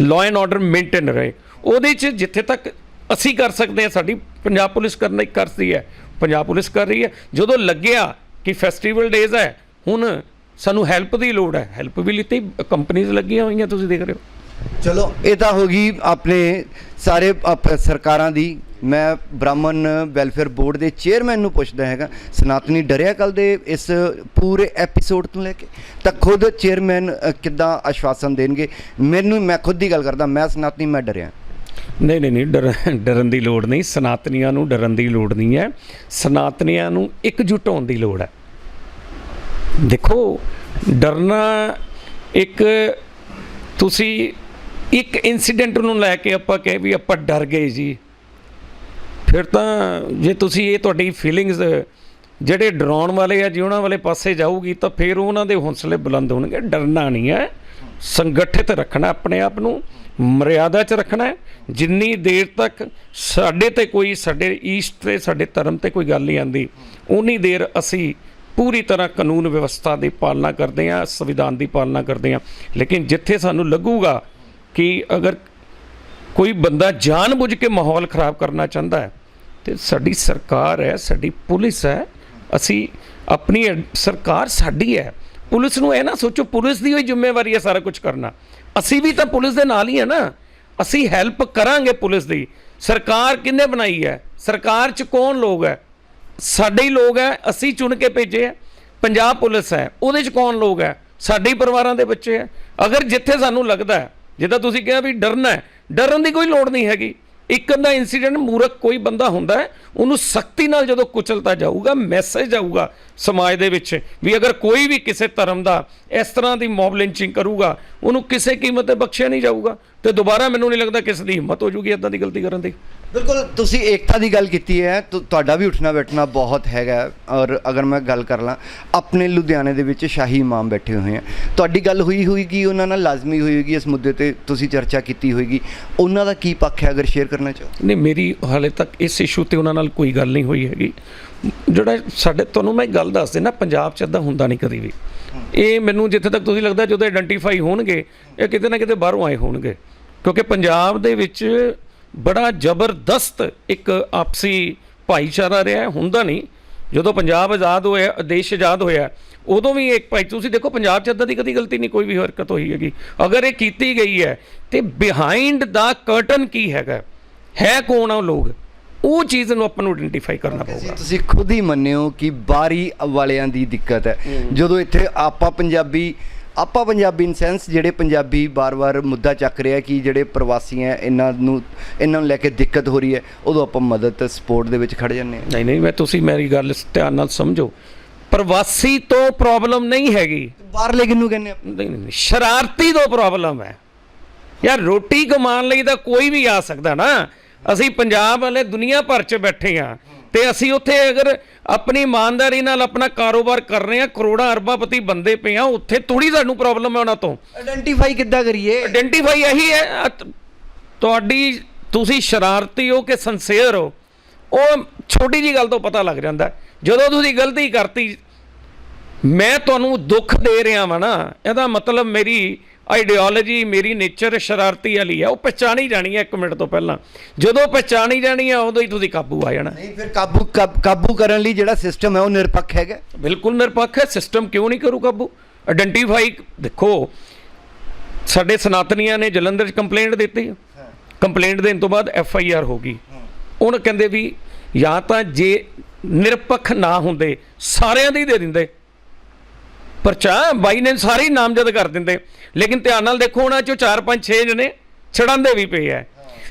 ਲਾਅ ਐਂਡ ਆਰਡਰ ਮੇਨਟੇਨ ਰਹੇ। ਉਹਦੇ 'ਚ ਜਿੱਥੇ ਤੱਕ ਅਸੀਂ ਕਰ ਸਕਦੇ ਹਾਂ, ਸਾਡੀ ਪੰਜਾਬ ਪੁਲਿਸ ਕਰਨਾ ਕਰਦੀ ਹੈ। ਪੰਜਾਬ ਪੁਲਿਸ ਕਰ ਰਹੀ ਹੈ। ਜਦੋਂ ਲੱਗਿਆ ਕਿ ਫੈਸਟੀਵਲ ਡੇਜ਼ ਹੈ, ਹੁਣ ਸਾਨੂੰ ਹੈਲਪ ਦੀ ਲੋੜ ਹੈ। ਹੈਲਪ ਵੀ ਲਿੱਤੀ ਕੰਪਨੀਆਂ ਲੱਗੀਆਂ ਹੋਈਆਂ, ਤੁਸੀਂ ਦੇਖ ਰਹੇ ਹੋ। ਚਲੋ, ਇਹ ਤਾਂ ਹੋ ਗਈ ਆਪਣੇ ਸਾਰੇ ਆਪ- ਸਰਕਾਰਾਂ ਦੀ ਮੈਂ ਬ੍ਰਾਹਮਣ ਵੈਲਫੇਅਰ ਬੋਰਡ ਦੇ ਚੇਅਰਮੈਨ ਨੂੰ ਪੁੱਛਦਾ ਹੈਗਾ, ਸਨਾਤਨੀ ਡਰਿਆ ਕੱਲ ਦੇ ਇਸ ਪੂਰੇ ਐਪੀਸੋਡ ਤੋਂ ਲੈ ਕੇ, ਤਾਂ ਖੁਦ ਚੇਅਰਮੈਨ ਕਿੱਦਾਂ ਆਸ਼ਵਾਸਨ ਦੇਣਗੇ? ਮੈਨੂੰ, ਮੈਂ ਖੁਦ ਦੀ ਗੱਲ ਕਰਦਾ, ਮੈਂ ਸਨਾਤਨੀ, ਮੈਂ ਡਰਿਆ। ਨਹੀਂ ਨਹੀਂ ਨਹੀਂ, ਡਰ, ਡਰਨ ਦੀ ਲੋੜ ਨਹੀਂ, ਸਨਾਤਨੀਆਂ ਨੂੰ ਡਰਨ ਦੀ ਲੋੜ ਨਹੀਂ ਹੈ। ਸਨਾਤਨੀਆਂ ਨੂੰ ਇਕਜੁੱਟ ਹੋਣ ਦੀ ਲੋੜ ਹੈ। ਦੇਖੋ, ਡਰਨਾ ਇੱਕ, ਤੁਸੀਂ ਇੱਕ ਇਨਸੀਡੈਂਟ ਨੂੰ ਲੈ ਕੇ ਆਪਾਂ ਕਹੇ ਵੀ ਆਪਾਂ ਡਰ ਗਏ ਜੀ। ਫਿਰ ਤਾਂ ਜੇ ਤੁਸੀਂ ਇਹ ਤੁਹਾਡੀ ਫੀਲਿੰਗਸ ਜਿਹੜੇ ਡਰਾਉਣ ਵਾਲੇ ਆ, ਜੇ ਉਹਨਾਂ ਵਾਲੇ ਪਾਸੇ ਜਾਊਗੀ, ਤਾਂ ਫਿਰ ਉਹਨਾਂ ਦੇ ਹੌਸਲੇ ਬੁਲੰਦ ਹੋਣਗੇ। ਡਰਨਾ ਨਹੀਂ ਹੈ। ਸੰਗਠਿਤ ਰੱਖਣਾ ਆਪਣੇ ਆਪ ਨੂੰ। ਮਰਿਆਦਾ 'ਚ ਰੱਖਣਾ ਹੈ। ਜਿੰਨੀ ਦੇਰ ਤੱਕ ਸਾਡੇ ਤੇ ਕੋਈ, ਸਾਡੇ ਈਸਟ ਤੇ, ਸਾਡੇ ਧਰਮ ਤੇ ਕੋਈ ਗੱਲ ਨਹੀਂ ਆਂਦੀ, ਉਨੀ ਦੇਰ ਅਸੀਂ ਪੂਰੀ ਤਰ੍ਹਾਂ ਕਾਨੂੰਨ ਵਿਵਸਥਾ ਦੀ ਪਾਲਣਾ ਕਰਦੇ ਹਾਂ, ਸੰਵਿਧਾਨ ਦੀ ਪਾਲਣਾ ਕਰਦੇ ਹਾਂ। ਲੇਕਿਨ ਜਿੱਥੇ ਸਾਨੂੰ ਲੱਗੂਗਾ ਕਿ ਅਗਰ ਕੋਈ ਬੰਦਾ ਜਾਣਬੁੱਝ ਕੇ ਮਾਹੌਲ ਖਰਾਬ ਕਰਨਾ ਚਾਹੁੰਦਾ ਹੈ ਤੇ ਸਾਡੀ ਸਰਕਾਰ ਹੈ, ਸਾਡੀ ਪੁਲਿਸ ਹੈ, ਅਸੀਂ ਆਪਣੀ ਸਰਕਾਰ ਸਾਡੀ ਹੈ। ਪੁਲਿਸ ਨੂੰ ਇਹ ਨਾ ਸੋਚੋ, ਪੁਲਿਸ ਦੀ ਹੋਈ ਜ਼ਿੰਮੇਵਾਰੀ ਹੈ ਸਾਰਾ ਕੁਝ ਕਰਨਾ। ਅਸੀਂ ਵੀ ਤਾਂ ਪੁਲਿਸ ਦੇ ਨਾਲ ਹੀ ਹੈ ਨਾ। ਅਸੀਂ ਹੈਲਪ ਕਰਾਂਗੇ ਪੁਲਿਸ ਦੀ। ਸਰਕਾਰ ਕਿੰਨੇ ਬਣਾਈ ਹੈ? ਸਰਕਾਰ 'ਚ ਕੌਣ ਲੋਕ ਹੈ? ਸਾਡੇ ਹੀ ਲੋਕ ਹੈ, ਅਸੀਂ ਚੁਣ ਕੇ ਭੇਜੇ ਹੈ। ਪੰਜਾਬ ਪੁਲਿਸ ਹੈ, ਉਹਦੇ 'ਚ ਕੌਣ ਲੋਕ ਹੈ? ਸਾਡੇ ਹੀ ਪਰਿਵਾਰਾਂ ਦੇ ਬੱਚੇ ਹੈ। ਅਗਰ ਜਿੱਥੇ ਸਾਨੂੰ ਲੱਗਦਾ ਹੈ, ਜਿੱਦਾਂ ਤੁਸੀਂ ਕਿਹਾ ਵੀ ਡਰਨਾ ਹੈ, ਡਰਨ ਦੀ ਕੋਈ ਲੋੜ ਨਹੀਂ ਹੈਗੀ। ਇੱਕ ਅੰਦਾ ਇਨਸੀਡੈਂਟ ਮੂਰਖ ਕੋਈ ਬੰਦਾ ਹੁੰਦਾ ਹੈ, ਉਹਨੂੰ ਸਖਤੀ ਨਾਲ ਜਦੋਂ ਕੁਚਲਤਾ ਜਾਊਗਾ ਮੈਸੇਜ ਆਊਗਾ ਸਮਾਜ ਦੇ ਵਿੱਚ ਵੀ ਅਗਰ ਕੋਈ ਵੀ ਕਿਸੇ ਧਰਮ ਦਾ ਇਸ ਤਰ੍ਹਾਂ ਦੀ ਮੌਬ ਲਿੰਚਿੰਗ ਕਰੂਗਾ, ਉਹਨੂੰ ਕਿਸੇ ਕੀਮਤ ਤੇ ਬਖਸ਼ਿਆ ਨਹੀਂ ਜਾਊਗਾ। ਤੇ ਦੁਬਾਰਾ ਮੈਨੂੰ ਨਹੀਂ ਲੱਗਦਾ ਕਿਸੇ ਦੀ ਹਿੰਮਤ ਹੋ ਜੂਗੀ ਇਦਾਂ ਦੀ ਗਲਤੀ ਕਰਨ ਦੀ। ਬਿਲਕੁਲ ਤੁਸੀਂ ਏਕਤਾ ਦੀ ਗੱਲ ਕੀਤੀ ਹੈ ਤੁਹਾਡਾ ਵੀ ਉੱਠਣਾ ਬੈਠਣਾ ਬਹੁਤ ਹੈਗਾ। ਔਰ ਅਗਰ ਮੈਂ ਗੱਲ ਕਰ ਲਾਂ ਆਪਣੇ ਲੁਧਿਆਣੇ ਦੇ ਵਿੱਚ ਸ਼ਾਹੀ ਇਮਾਮ ਬੈਠੇ ਹੋਏ ਆ ਤੁਹਾਡੀ ਗੱਲ ਹੋਈ ਹੋਏਗੀ ਉਹਨਾਂ ਨਾਲ ਲਾਜ਼ਮੀ ਹੋਈ ਹੋਏਗੀ ਇਸ ਮੁੱਦੇ ਤੇ ਤੁਸੀਂ ਚਰਚਾ ਕੀਤੀ ਹੋਏਗੀ। ਉਹਨਾਂ ਦਾ ਕੀ ਪੱਖ ਹੈ ਅਗਰ ਸ਼ੇਅਰ ਕਰਨਾ ਚਾਹੋ? ਨਹੀਂ ਮੇਰੀ ਹਾਲੇ ਤੱਕ ਇਸ ਇਸ਼ੂ ਤੇ ਉਹਨਾਂ ਨਾਲ ਕੋਈ ਗੱਲ ਨਹੀਂ ਹੋਈ ਹੈਗੀ। ਜਿਹੜਾ ਸਾਡੇ ਤੁਹਾਨੂੰ ਮੈਂ ਗੱਲ ਦੱਸ ਦੇਣਾ ਪੰਜਾਬ 'ਚ ਇਦਾਂ ਹੁੰਦਾ ਨਹੀਂ ਕਦੀ ਵੀ। ਇਹ ਮੈਨੂੰ ਜਿੱਥੇ ਤੱਕ ਤੁਸੀਂ ਲੱਗਦਾ ਜਦੋਂ ਆਇਡੈਂਟੀਫਾਈ ਹੋਣਗੇ ਇਹ ਕਿਤੇ ਨਾ ਕਿਤੇ ਬਾਹਰੋਂ ਆਏ ਹੋਣਗੇ। ਕਿਉਂਕਿ ਪੰਜਾਬ ਦੇ ਵਿੱਚ ਬੜਾ ਜ਼ਬਰਦਸਤ ਇੱਕ ਆਪਸੀ ਭਾਈਚਾਰਾ ਰਿਹਾ ਹੁੰਦਾ ਨਹੀਂ। ਜਦੋਂ ਪੰਜਾਬ ਆਜ਼ਾਦ ਹੋਇਆ ਦੇਸ਼ ਆਜ਼ਾਦ ਹੋਇਆ ਉਦੋਂ ਵੀ ਇੱਕ ਭਾਈ ਤੁਸੀਂ ਦੇਖੋ ਪੰਜਾਬ 'ਚ ਇਦਾਂ ਦੀ ਕਦੀ ਗਲਤੀ ਨਹੀਂ ਕੋਈ ਵੀ ਹਰਕਤ ਹੋਈ ਹੈਗੀ। ਅਗਰ ਇਹ ਕੀਤੀ ਗਈ ਹੈ ਤੇ ਬਿਹਾਈਂਡ ਦਾ ਕਰਟਨ ਕੀ ਹੈਗਾ? ਹੈ ਕੌਣ ਆ ਲੋਕ? ਉਹ ਚੀਜ਼ ਨੂੰ ਆਪਾਂ ਨੂੰ ਆਇਡੈਂਟੀਫਾਈ ਕਰਨਾ ਪਊਗਾ। ਤੁਸੀਂ ਖੁਦ ਹੀ ਮੰਨਿਓ ਕਿ ਬਾਰੀ ਵਾਲਿਆਂ ਦੀ ਦਿੱਕਤ ਹੈ। ਜਦੋਂ ਇੱਥੇ ਆਪਾਂ ਪੰਜਾਬੀ ਆਪਾਂ ਪੰਜਾਬੀ ਇਨ ਸੈਂਸ ਜਿਹੜੇ ਪੰਜਾਬੀ ਬਾਰ-ਬਾਰ ਮੁੱਦਾ ਚੱਕ ਰਿਹਾ ਕਿ ਜਿਹੜੇ ਪ੍ਰਵਾਸੀ ਹੈ ਇਹਨਾਂ ਨੂੰ ਇਹਨਾਂ ਨੂੰ ਲੈ ਕੇ ਦਿੱਕਤ ਹੋ ਰਹੀ ਹੈ ਉਦੋਂ ਆਪਾਂ ਮਦਦ ਤੇ ਸਪੋਰਟ ਦੇ ਵਿੱਚ ਖੜ ਜਾਂਦੇ ਹਾਂ। ਨਹੀਂ ਨਹੀਂ ਮੈਂ ਤੁਸੀਂ ਮੇਰੀ ਗੱਲ ਧਿਆਨ ਨਾਲ ਸਮਝੋ। ਪ੍ਰਵਾਸੀ ਤੋਂ ਪ੍ਰੋਬਲਮ ਨਹੀਂ ਹੈਗੀ। ਬਾਹਰਲੇ ਕਿਹਨੂੰ ਕਹਿੰਦੇ ਨਹੀਂ ਨਹੀਂ ਨਹੀਂ, ਸ਼ਰਾਰਤੀ ਤੋਂ ਪ੍ਰੋਬਲਮ ਹੈ। ਯਾਰ ਰੋਟੀ ਕਮਾਉਣ ਲਈ ਤਾਂ ਕੋਈ ਵੀ ਆ ਸਕਦਾ ਨਾ। ਅਸੀਂ ਪੰਜਾਬ ਵਾਲੇ ਦੁਨੀਆ ਭਰ 'ਚ ਬੈਠੇ ਆ ਤੇ ਅਸੀਂ ਉੱਥੇ ਅਗਰ ਆਪਣੀ ਇਮਾਨਦਾਰੀ ਨਾਲ ਆਪਣਾ ਕਾਰੋਬਾਰ ਕਰ ਰਹੇ ਹਾਂ ਕਰੋੜਾਂ ਅਰਬਾਪਤੀ ਬੰਦੇ ਪਏ ਆ ਉੱਥੇ ਥੋੜੀ ਸਾਨੂੰ ਪ੍ਰੋਬਲਮ ਹੈ ਉਹਨਾਂ ਤੋਂ ਆਇਡੈਂਟੀਫਾਈ ਕਿੱਦਾਂ ਕਰੀਏ ਆਇਡੈਂਟੀਫਾਈ ਇਹੀ ਹੈ ਤੁਹਾਡੀ ਤੁਸੀਂ ਸ਼ਰਾਰਤੀ ਹੋ ਕਿ ਸੰਸੇਅਰ ਹੋ ਉਹ ਛੋਟੀ ਜੀ ਗੱਲ ਤੋਂ ਪਤਾ ਲੱਗ ਜਾਂਦਾ। ਜਦੋਂ ਤੁਸੀਂ ਗਲਤੀ ਕਰਤੀ ਮੈਂ ਤੁਹਾਨੂੰ ਦੁੱਖ ਦੇ ਰਿਹਾ ਵਾਂ ਨਾ ਇਹਦਾ ਮਤਲਬ ਮੇਰੀ ਆਈਡੀਓਲੋਜੀ ਮੇਰੀ ਨੇਚਰ ਸ਼ਰਾਰਤੀ ਵਾਲੀ ਹੈ ਉਹ ਪਛਾਣੀ ਜਾਣੀ ਹੈ ਇੱਕ ਮਿੰਟ ਤੋਂ ਪਹਿਲਾਂ। ਜਦੋਂ ਪਛਾਣੀ ਜਾਣੀ ਹੈ ਉਦੋਂ ਹੀ ਤੁਸੀਂ ਕਾਬੂ ਆ ਜਾਣਾ। ਨਹੀਂ ਫਿਰ ਕਾਬੂ ਕਾਬ- ਕਰਨ ਲਈ ਜਿਹੜਾ ਸਿਸਟਮ ਹੈ ਉਹ ਨਿਰਪੱਖ ਹੈਗਾ। ਬਿਲਕੁਲ ਨਿਰਪੱਖ ਹੈ ਸਿਸਟਮ ਕਿਉਂ ਨਹੀਂ ਕਰੂ ਕਾਬੂ? ਆਇਡੈਂਟੀਫਾਈ ਦੇਖੋ ਸਾਡੇ ਸਨਾਤਨੀਆਂ ਨੇ ਜਲੰਧਰ 'ਚ ਕੰਪਲੇਂਟ ਦਿੱਤੀ। ਕੰਪਲੇਂਟ ਦੇਣ ਤੋਂ ਬਾਅਦ ਐਫ ਆਈ ਆਰ ਹੋ ਗਈ। ਹੁਣ ਕਹਿੰਦੇ ਵੀ ਜਾਂ ਤਾਂ ਜੇ ਨਿਰਪੱਖ ਨਾ ਹੁੰਦੇ ਸਾਰਿਆਂ ਦੀ ਹੀ ਦੇ ਦਿੰਦੇ। ਪਰਚਾ ਬਾਈ ਨੇ ਸਾਰੇ ਨਾਮਜ਼ਦ ਕਰ ਦਿੰਦੇ। ਲੇਕਿਨ ਧਿਆਨ ਨਾਲ ਦੇਖੋ ਉਹਨਾਂ ਚੋਂ 4 5 6 ਜਣੇ ਛੜਾਂਦੇ ਵੀ ਪਏ ਆ।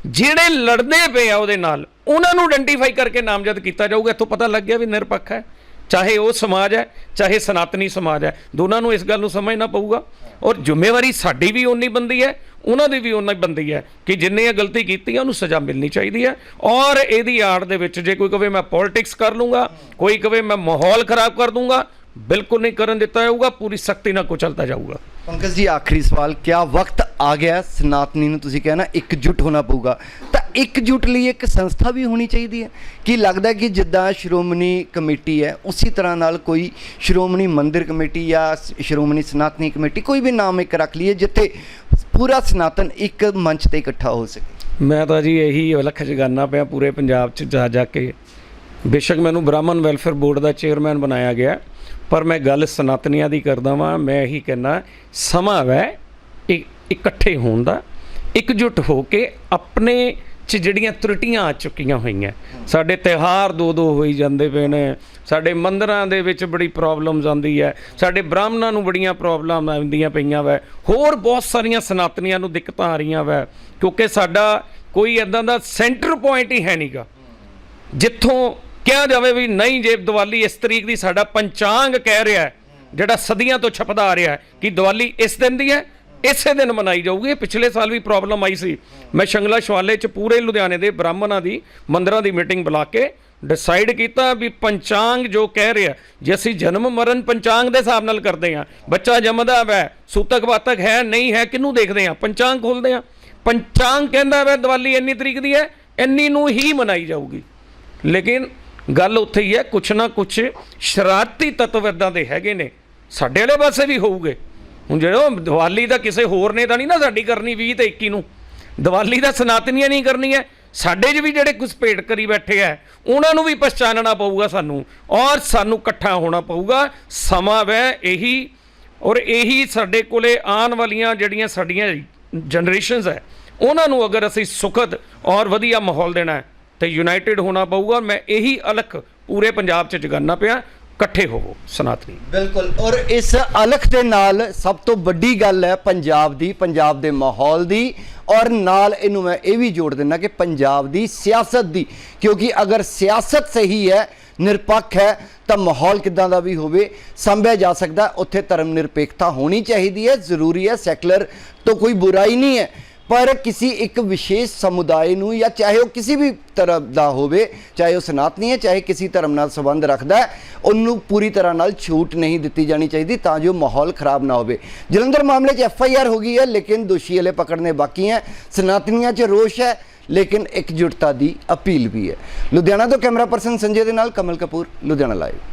ਜਿਹੜੇ ਲੜਦੇ ਪਏ ਆ ਉਹਦੇ ਨਾਲ, ਉਹਨਾਂ ਨੂੰ ਆਇਡੈਂਟੀਫਾਈ ਕਰਕੇ ਨਾਮਜ਼ਦ ਕੀਤਾ ਜਾਊਗਾ। ਇੱਥੋਂ ਪਤਾ ਲੱਗ ਗਿਆ ਵੀ ਨਿਰਪੱਖ ਹੈ। ਚਾਹੇ ਉਹ ਸਮਾਜ ਹੈ, ਚਾਹੇ ਸਨਾਤਨੀ ਸਮਾਜ ਹੈ। ਦੋਨਾਂ ਨੂੰ ਇਸ ਗੱਲ ਨੂੰ ਸਮਝਣਾ ਪਊਗਾ। ਔਰ ਜ਼ਿੰਮੇਵਾਰੀ ਸਾਡੀ ਵੀ ਓਨੀ ਬੰਦੀ ਹੈ, ਉਹਨਾਂ ਦੀ ਵੀ ਓਨਾ ਹੀ ਬੰਦੀ ਹੈ ਕਿ ਜਿੰਨੇ ਇਹ ਗਲਤੀ ਕੀਤੀ ਹੈ, ਉਹਨੂੰ ਸਜ਼ਾ ਮਿਲਣੀ ਚਾਹੀਦੀ ਹੈ। ਔਰ ਇਹਦੀ ਆੜ ਦੇ ਵਿੱਚ ਜੇ ਕੋਈ ਕਵੇ ਮੈਂ ਪੋਲਿਟਿਕਸ ਕਰ ਲੂੰਗਾ, ਕੋਈ ਕਵੇ ਮੈਂ ਮਾਹੌਲ ਖਰਾਬ ਕਰ ਦੂੰਗਾ ਬਿਲਕੁਲ ਨਹੀਂ ਕਰਨ ਦਿੱਤਾ ਜਾਊਗਾ ਪੂਰੀ ਸਖਤੀ ਨਾਲ ਕੁਚਲਤਾ ਜਾਊਗਾ। ਪੰਕਜ ਜੀ ਆਖਰੀ ਸਵਾਲ ਕਿਆ ਵਕਤ ਆ ਗਿਆ ਸਨਾਤਨੀ ਨੂੰ ਤੁਸੀਂ ਕਹਿਣਾ ਇਕਜੁੱਟ ਹੋਣਾ ਪਊਗਾ। ਤਾਂ ਇਕਜੁੱਟ ਲਈ ਇੱਕ ਸੰਸਥਾ ਵੀ ਹੋਣੀ ਚਾਹੀਦੀ ਹੈ? ਕੀ ਲੱਗਦਾ ਕਿ ਜਿੱਦਾਂ ਸ਼੍ਰੋਮਣੀ ਕਮੇਟੀ ਹੈ ਉਸੇ ਤਰ੍ਹਾਂ ਨਾਲ ਕੋਈ ਸ਼੍ਰੋਮਣੀ ਮੰਦਿਰ ਕਮੇਟੀ ਜਾਂ ਸ਼੍ਰੋਮਣੀ ਸਨਾਤਨੀ ਕਮੇਟੀ ਕੋਈ ਵੀ ਨਾਮ ਇੱਕ ਰੱਖ ਲਈਏ ਜਿੱਥੇ ਪੂਰਾ ਸਨਾਤਨ ਇੱਕ ਮੰਚ ਤੇ ਇਕੱਠਾ ਹੋ ਸਕੇ? ਮੈਂ ਤਾਂ ਜੀ ਇਹੀ ਅਲੱਖ ਜਗਾਨਾ ਪਿਆ ਪੂਰੇ ਪੰਜਾਬ 'ਚ ਜਾ ਜਾ ਕੇ। ਬੇਸ਼ੱਕ ਮੈਨੂੰ ਬ੍ਰਾਹਮਣ ਵੈਲਫੇਅਰ ਬੋਰਡ ਦਾ ਚੇਅਰਮੈਨ ਬਣਾਇਆ ਗਿਆ। ਪਰ ਮੈਂ ਗੱਲ ਸਨਾਤਨੀਆਂ ਦੀ ਕਰਦਾ ਵਾਂ, ਮੈਂ ਇਹੀ ਕਹਿਣਾ ਸਮਾਂ ਵੈ ਇਕੱਠੇ ਹੋਣ ਦਾ, ਇਕਜੁੱਟ ਹੋ ਕੇ ਆਪਣੇ ਚ ਜਿਹੜੀਆਂ ਤਰੁੱਟੀਆਂ ਆ ਚੁੱਕੀਆਂ ਹੋਈਆਂ। ਸਾਡੇ ਤਿਉਹਾਰ ਦੋ ਦੋ ਹੋਈ ਜਾਂਦੇ ਪਏ ਨੇ, ਸਾਡੇ ਮੰਦਰਾਂ ਦੇ ਵਿੱਚ ਬੜੀ ਪ੍ਰੋਬਲਮਸ ਆਉਂਦੀ ਹੈ, ਸਾਡੇ ਬ੍ਰਾਹਮਣਾਂ ਨੂੰ ਬੜੀਆਂ ਪ੍ਰੋਬਲਮ ਆਉਂਦੀਆਂ ਪਈਆਂ ਵੈ, ਹੋਰ ਬਹੁਤ ਸਾਰੀਆਂ ਸਨਾਤਨੀਆਂ ਨੂੰ ਦਿੱਕਤਾਂ ਆ ਰਹੀਆਂ ਵੈ, ਕਿਉਂਕਿ ਸਾਡਾ ਕੋਈ ਇਦਾਂ ਦਾ ਸੈਂਟਰ ਪੁਆਇੰਟ ਹੀ ਹੈ ਨਹੀਂਗਾ ਜਿੱਥੋਂ ਕਿਹਾ ਜਾਵੇ ਵੀ ਨਹੀਂ ਜੇ ਦੀਵਾਲੀ ਇਸ ਤਰੀਕ ਦੀ ਸਾਡਾ ਪੰਚਾਂਗ ਕਹਿ ਰਿਹਾ ਹੈ, ਜਿਹੜਾ ਸਦੀਆਂ ਤੋਂ ਛਪਦਾ ਆ ਰਿਹਾ ਹੈ ਕਿ ਦੀਵਾਲੀ ਇਸ ਦਿਨ ਦੀ ਹੈ, ਇਸੇ ਦਿਨ ਮਨਾਈ ਜਾਊਗੀ। ਪਿਛਲੇ ਸਾਲ ਵੀ ਪ੍ਰੋਬਲਮ ਆਈ ਸੀ। ਮੈਂ ਸ਼ੰਗਲਾ ਸ਼ਵਾਲੇ ਚ ਪੂਰੇ ਲੁਧਿਆਣੇ ਦੇ ਬ੍ਰਾਹਮਣਾਂ ਦੀ, ਮੰਦਰਾਂ ਦੀ ਮੀਟਿੰਗ ਬੁਲਾ ਕੇ ਡਿਸਾਈਡ ਕੀਤਾ ਵੀ ਪੰਚਾਂਗ ਜੋ ਕਹਿ ਰਿਹਾ, ਜੇ ਅਸੀਂ ਜਨਮ ਮਰਨ ਪੰਚਾਂਗ ਦੇ ਹਿਸਾਬ ਨਾਲ ਕਰਦੇ ਹਾਂ, ਬੱਚਾ ਜੰਮਦਾ ਵੈ, ਸੂਤਕ ਵਾਤਕ ਹੈ, ਨਹੀਂ ਹੈ, ਕਿਹਨੂੰ ਦੇਖਦੇ ਹਾਂ? ਪੰਚਾਂਗ ਖੋਲਦੇ ਹਾਂ। ਪੰਚਾਂਗ ਕਹਿੰਦਾ ਵੈ, ਦੀਵਾਲੀ ਇੰਨੀ ਤਰੀਕ ਦੀ ਹੈ, ਇੰਨੀ ਨੂੰ ਹੀ ਮਨਾਈ ਜਾਊਗੀ। ਲੇਕਿਨ ਗੱਲ ਉੱਥੇ ਹੀ ਹੈ, ਕੁਛ ਨਾ ਕੁਛ ਸ਼ਰਾਰਤੀ ਤੱਤਵ ਇਦਾਂ ਦੇ ਹੈਗੇ ਨੇ। ਸਾਡੇ ਵਾਲੇ ਪਾਸੇ ਵੀ ਹੋਊਗੇ। ਹੁਣ ਜਿਹੜਾ ਦੀਵਾਲੀ ਦਾ ਕਿਸੇ ਹੋਰ ਨੇ ਤਾਂ ਨਹੀਂ ਨਾ ਸਾਡੀ ਕਰਨੀ 20 ਤੇ 21 ਨੂੰ। ਦੀਵਾਲੀ ਦਾ ਸਨਾਤਨੀਆਂ ਨਹੀਂ ਕਰਨੀ ਹੈ। ਸਾਡੇ 'ਚ ਵੀ ਜਿਹੜੇ ਘੁਸਪੇਟ ਕਰੀ ਬੈਠੇ ਆ ਉਹਨਾਂ ਨੂੰ ਵੀ ਪਛਾਣਨਾ ਪਊਗਾ ਸਾਨੂੰ। ਔਰ ਸਾਨੂੰ ਇਕੱਠਾ ਹੋਣਾ ਪਊਗਾ। ਸਮਾਂ ਵੈ ਇਹੀ ਔਰ ਇਹੀ ਸਾਡੇ ਕੋਲੇ ਆਉਣ ਵਾਲੀਆਂ ਜਿਹੜੀਆਂ ਸਾਡੀਆਂ ਜਨਰੇਸ਼ਨਸ ਹੈ, ਉਹਨਾਂ ਨੂੰ ਅਗਰ ਅਸੀਂ ਸੁਖਦ ਔਰ ਵਧੀਆ ਮਾਹੌਲ ਦੇਣਾ ਹੈ ਤੇ ਯੂਨਾਈਟਿਡ ਹੋਣਾ ਪਊਗਾ। ਮੈਂ ਇਹੀ ਅਲਖ ਪੂਰੇ ਪੰਜਾਬ 'ਚ ਜਗਾਨਾ ਪਿਆ। ਇਕੱਠੇ ਹੋਵੋ, ਸਨਾਤਨੀ। ਬਿਲਕੁਲ। ਔਰ ਇਸ ਅਲਖ ਦੇ ਨਾਲ ਸਭ ਤੋਂ ਵੱਡੀ ਗੱਲ ਹੈ ਪੰਜਾਬ ਦੀ, ਪੰਜਾਬ ਦੇ ਮਾਹੌਲ ਦੀ। ਔਰ ਨਾਲ ਇਹਨੂੰ ਮੈਂ ਇਹ ਵੀ ਜੋੜ ਦਿੰਦਾ ਕਿ ਪੰਜਾਬ ਦੀ ਸਿਆਸਤ ਦੀ। ਕਿਉਂਕਿ ਅਗਰ ਸਿਆਸਤ ਸਹੀ ਹੈ, ਨਿਰਪੱਖ ਹੈ, ਤਾਂ ਮਾਹੌਲ ਕਿਦਾਂ ਦਾ ਵੀ ਹੋਵੇ, ਸੰਭਿਆ ਜਾ ਸਕਦਾ। ਉੱਥੇ ਧਰਮ ਨਿਰਪੇਖਤਾ ਹੋਣੀ ਚਾਹੀਦੀ ਹੈ, ਜ਼ਰੂਰੀ ਹੈ, ਸੈਕੂਲਰ ਤੋਂ ਕੋਈ ਬੁਰਾਈ ਨਹੀਂ ਹੈ। ਪਰ ਕਿਸੇ ਇੱਕ ਵਿਸ਼ੇਸ਼ ਸਮੁਦਾਇ ਨੂੰ ਜਾਂ ਚਾਹੇ ਉਹ ਕਿਸੇ ਵੀ ਤਰ੍ਹਾਂ ਦਾ ਹੋਵੇ, ਚਾਹੇ ਉਹ ਸਨਾਤਨੀ ਹੈ, ਚਾਹੇ ਕਿਸੇ ਧਰਮ ਨਾਲ ਸੰਬੰਧ ਰੱਖਦਾ ਹੈ, ਉਹਨੂੰ ਪੂਰੀ ਤਰ੍ਹਾਂ ਨਾਲ ਛੂਟ ਨਹੀਂ ਦਿੱਤੀ ਜਾਣੀ ਚਾਹੀਦੀ ਤਾਂ ਜੋ ਮਾਹੌਲ ਖਰਾਬ ਨਾ ਹੋਵੇ। ਜਲੰਧਰ ਮਾਮਲੇ 'ਚ ਐਫ ਆਈ ਆਰ ਹੋ ਗਈ ਹੈ, ਲੇਕਿਨ ਦੋਸ਼ੀ ਵਾਲੇ ਪਕੜਨੇ ਬਾਕੀ ਹੈ। ਸਨਾਤਨੀਆਂ 'ਚ ਰੋਸ਼ ਹੈ, ਲੇਕਿਨ ਇਕਜੁੱਟਤਾ ਦੀ ਅਪੀਲ ਵੀ ਹੈ। ਲੁਧਿਆਣਾ ਤੋਂ ਕੈਮਰਾ ਪਰਸਨ ਸੰਜੇ ਦੇ ਨਾਲ ਕਮਲ ਕਪੂਰ, ਲੁਧਿਆਣਾ ਲਾਈਵ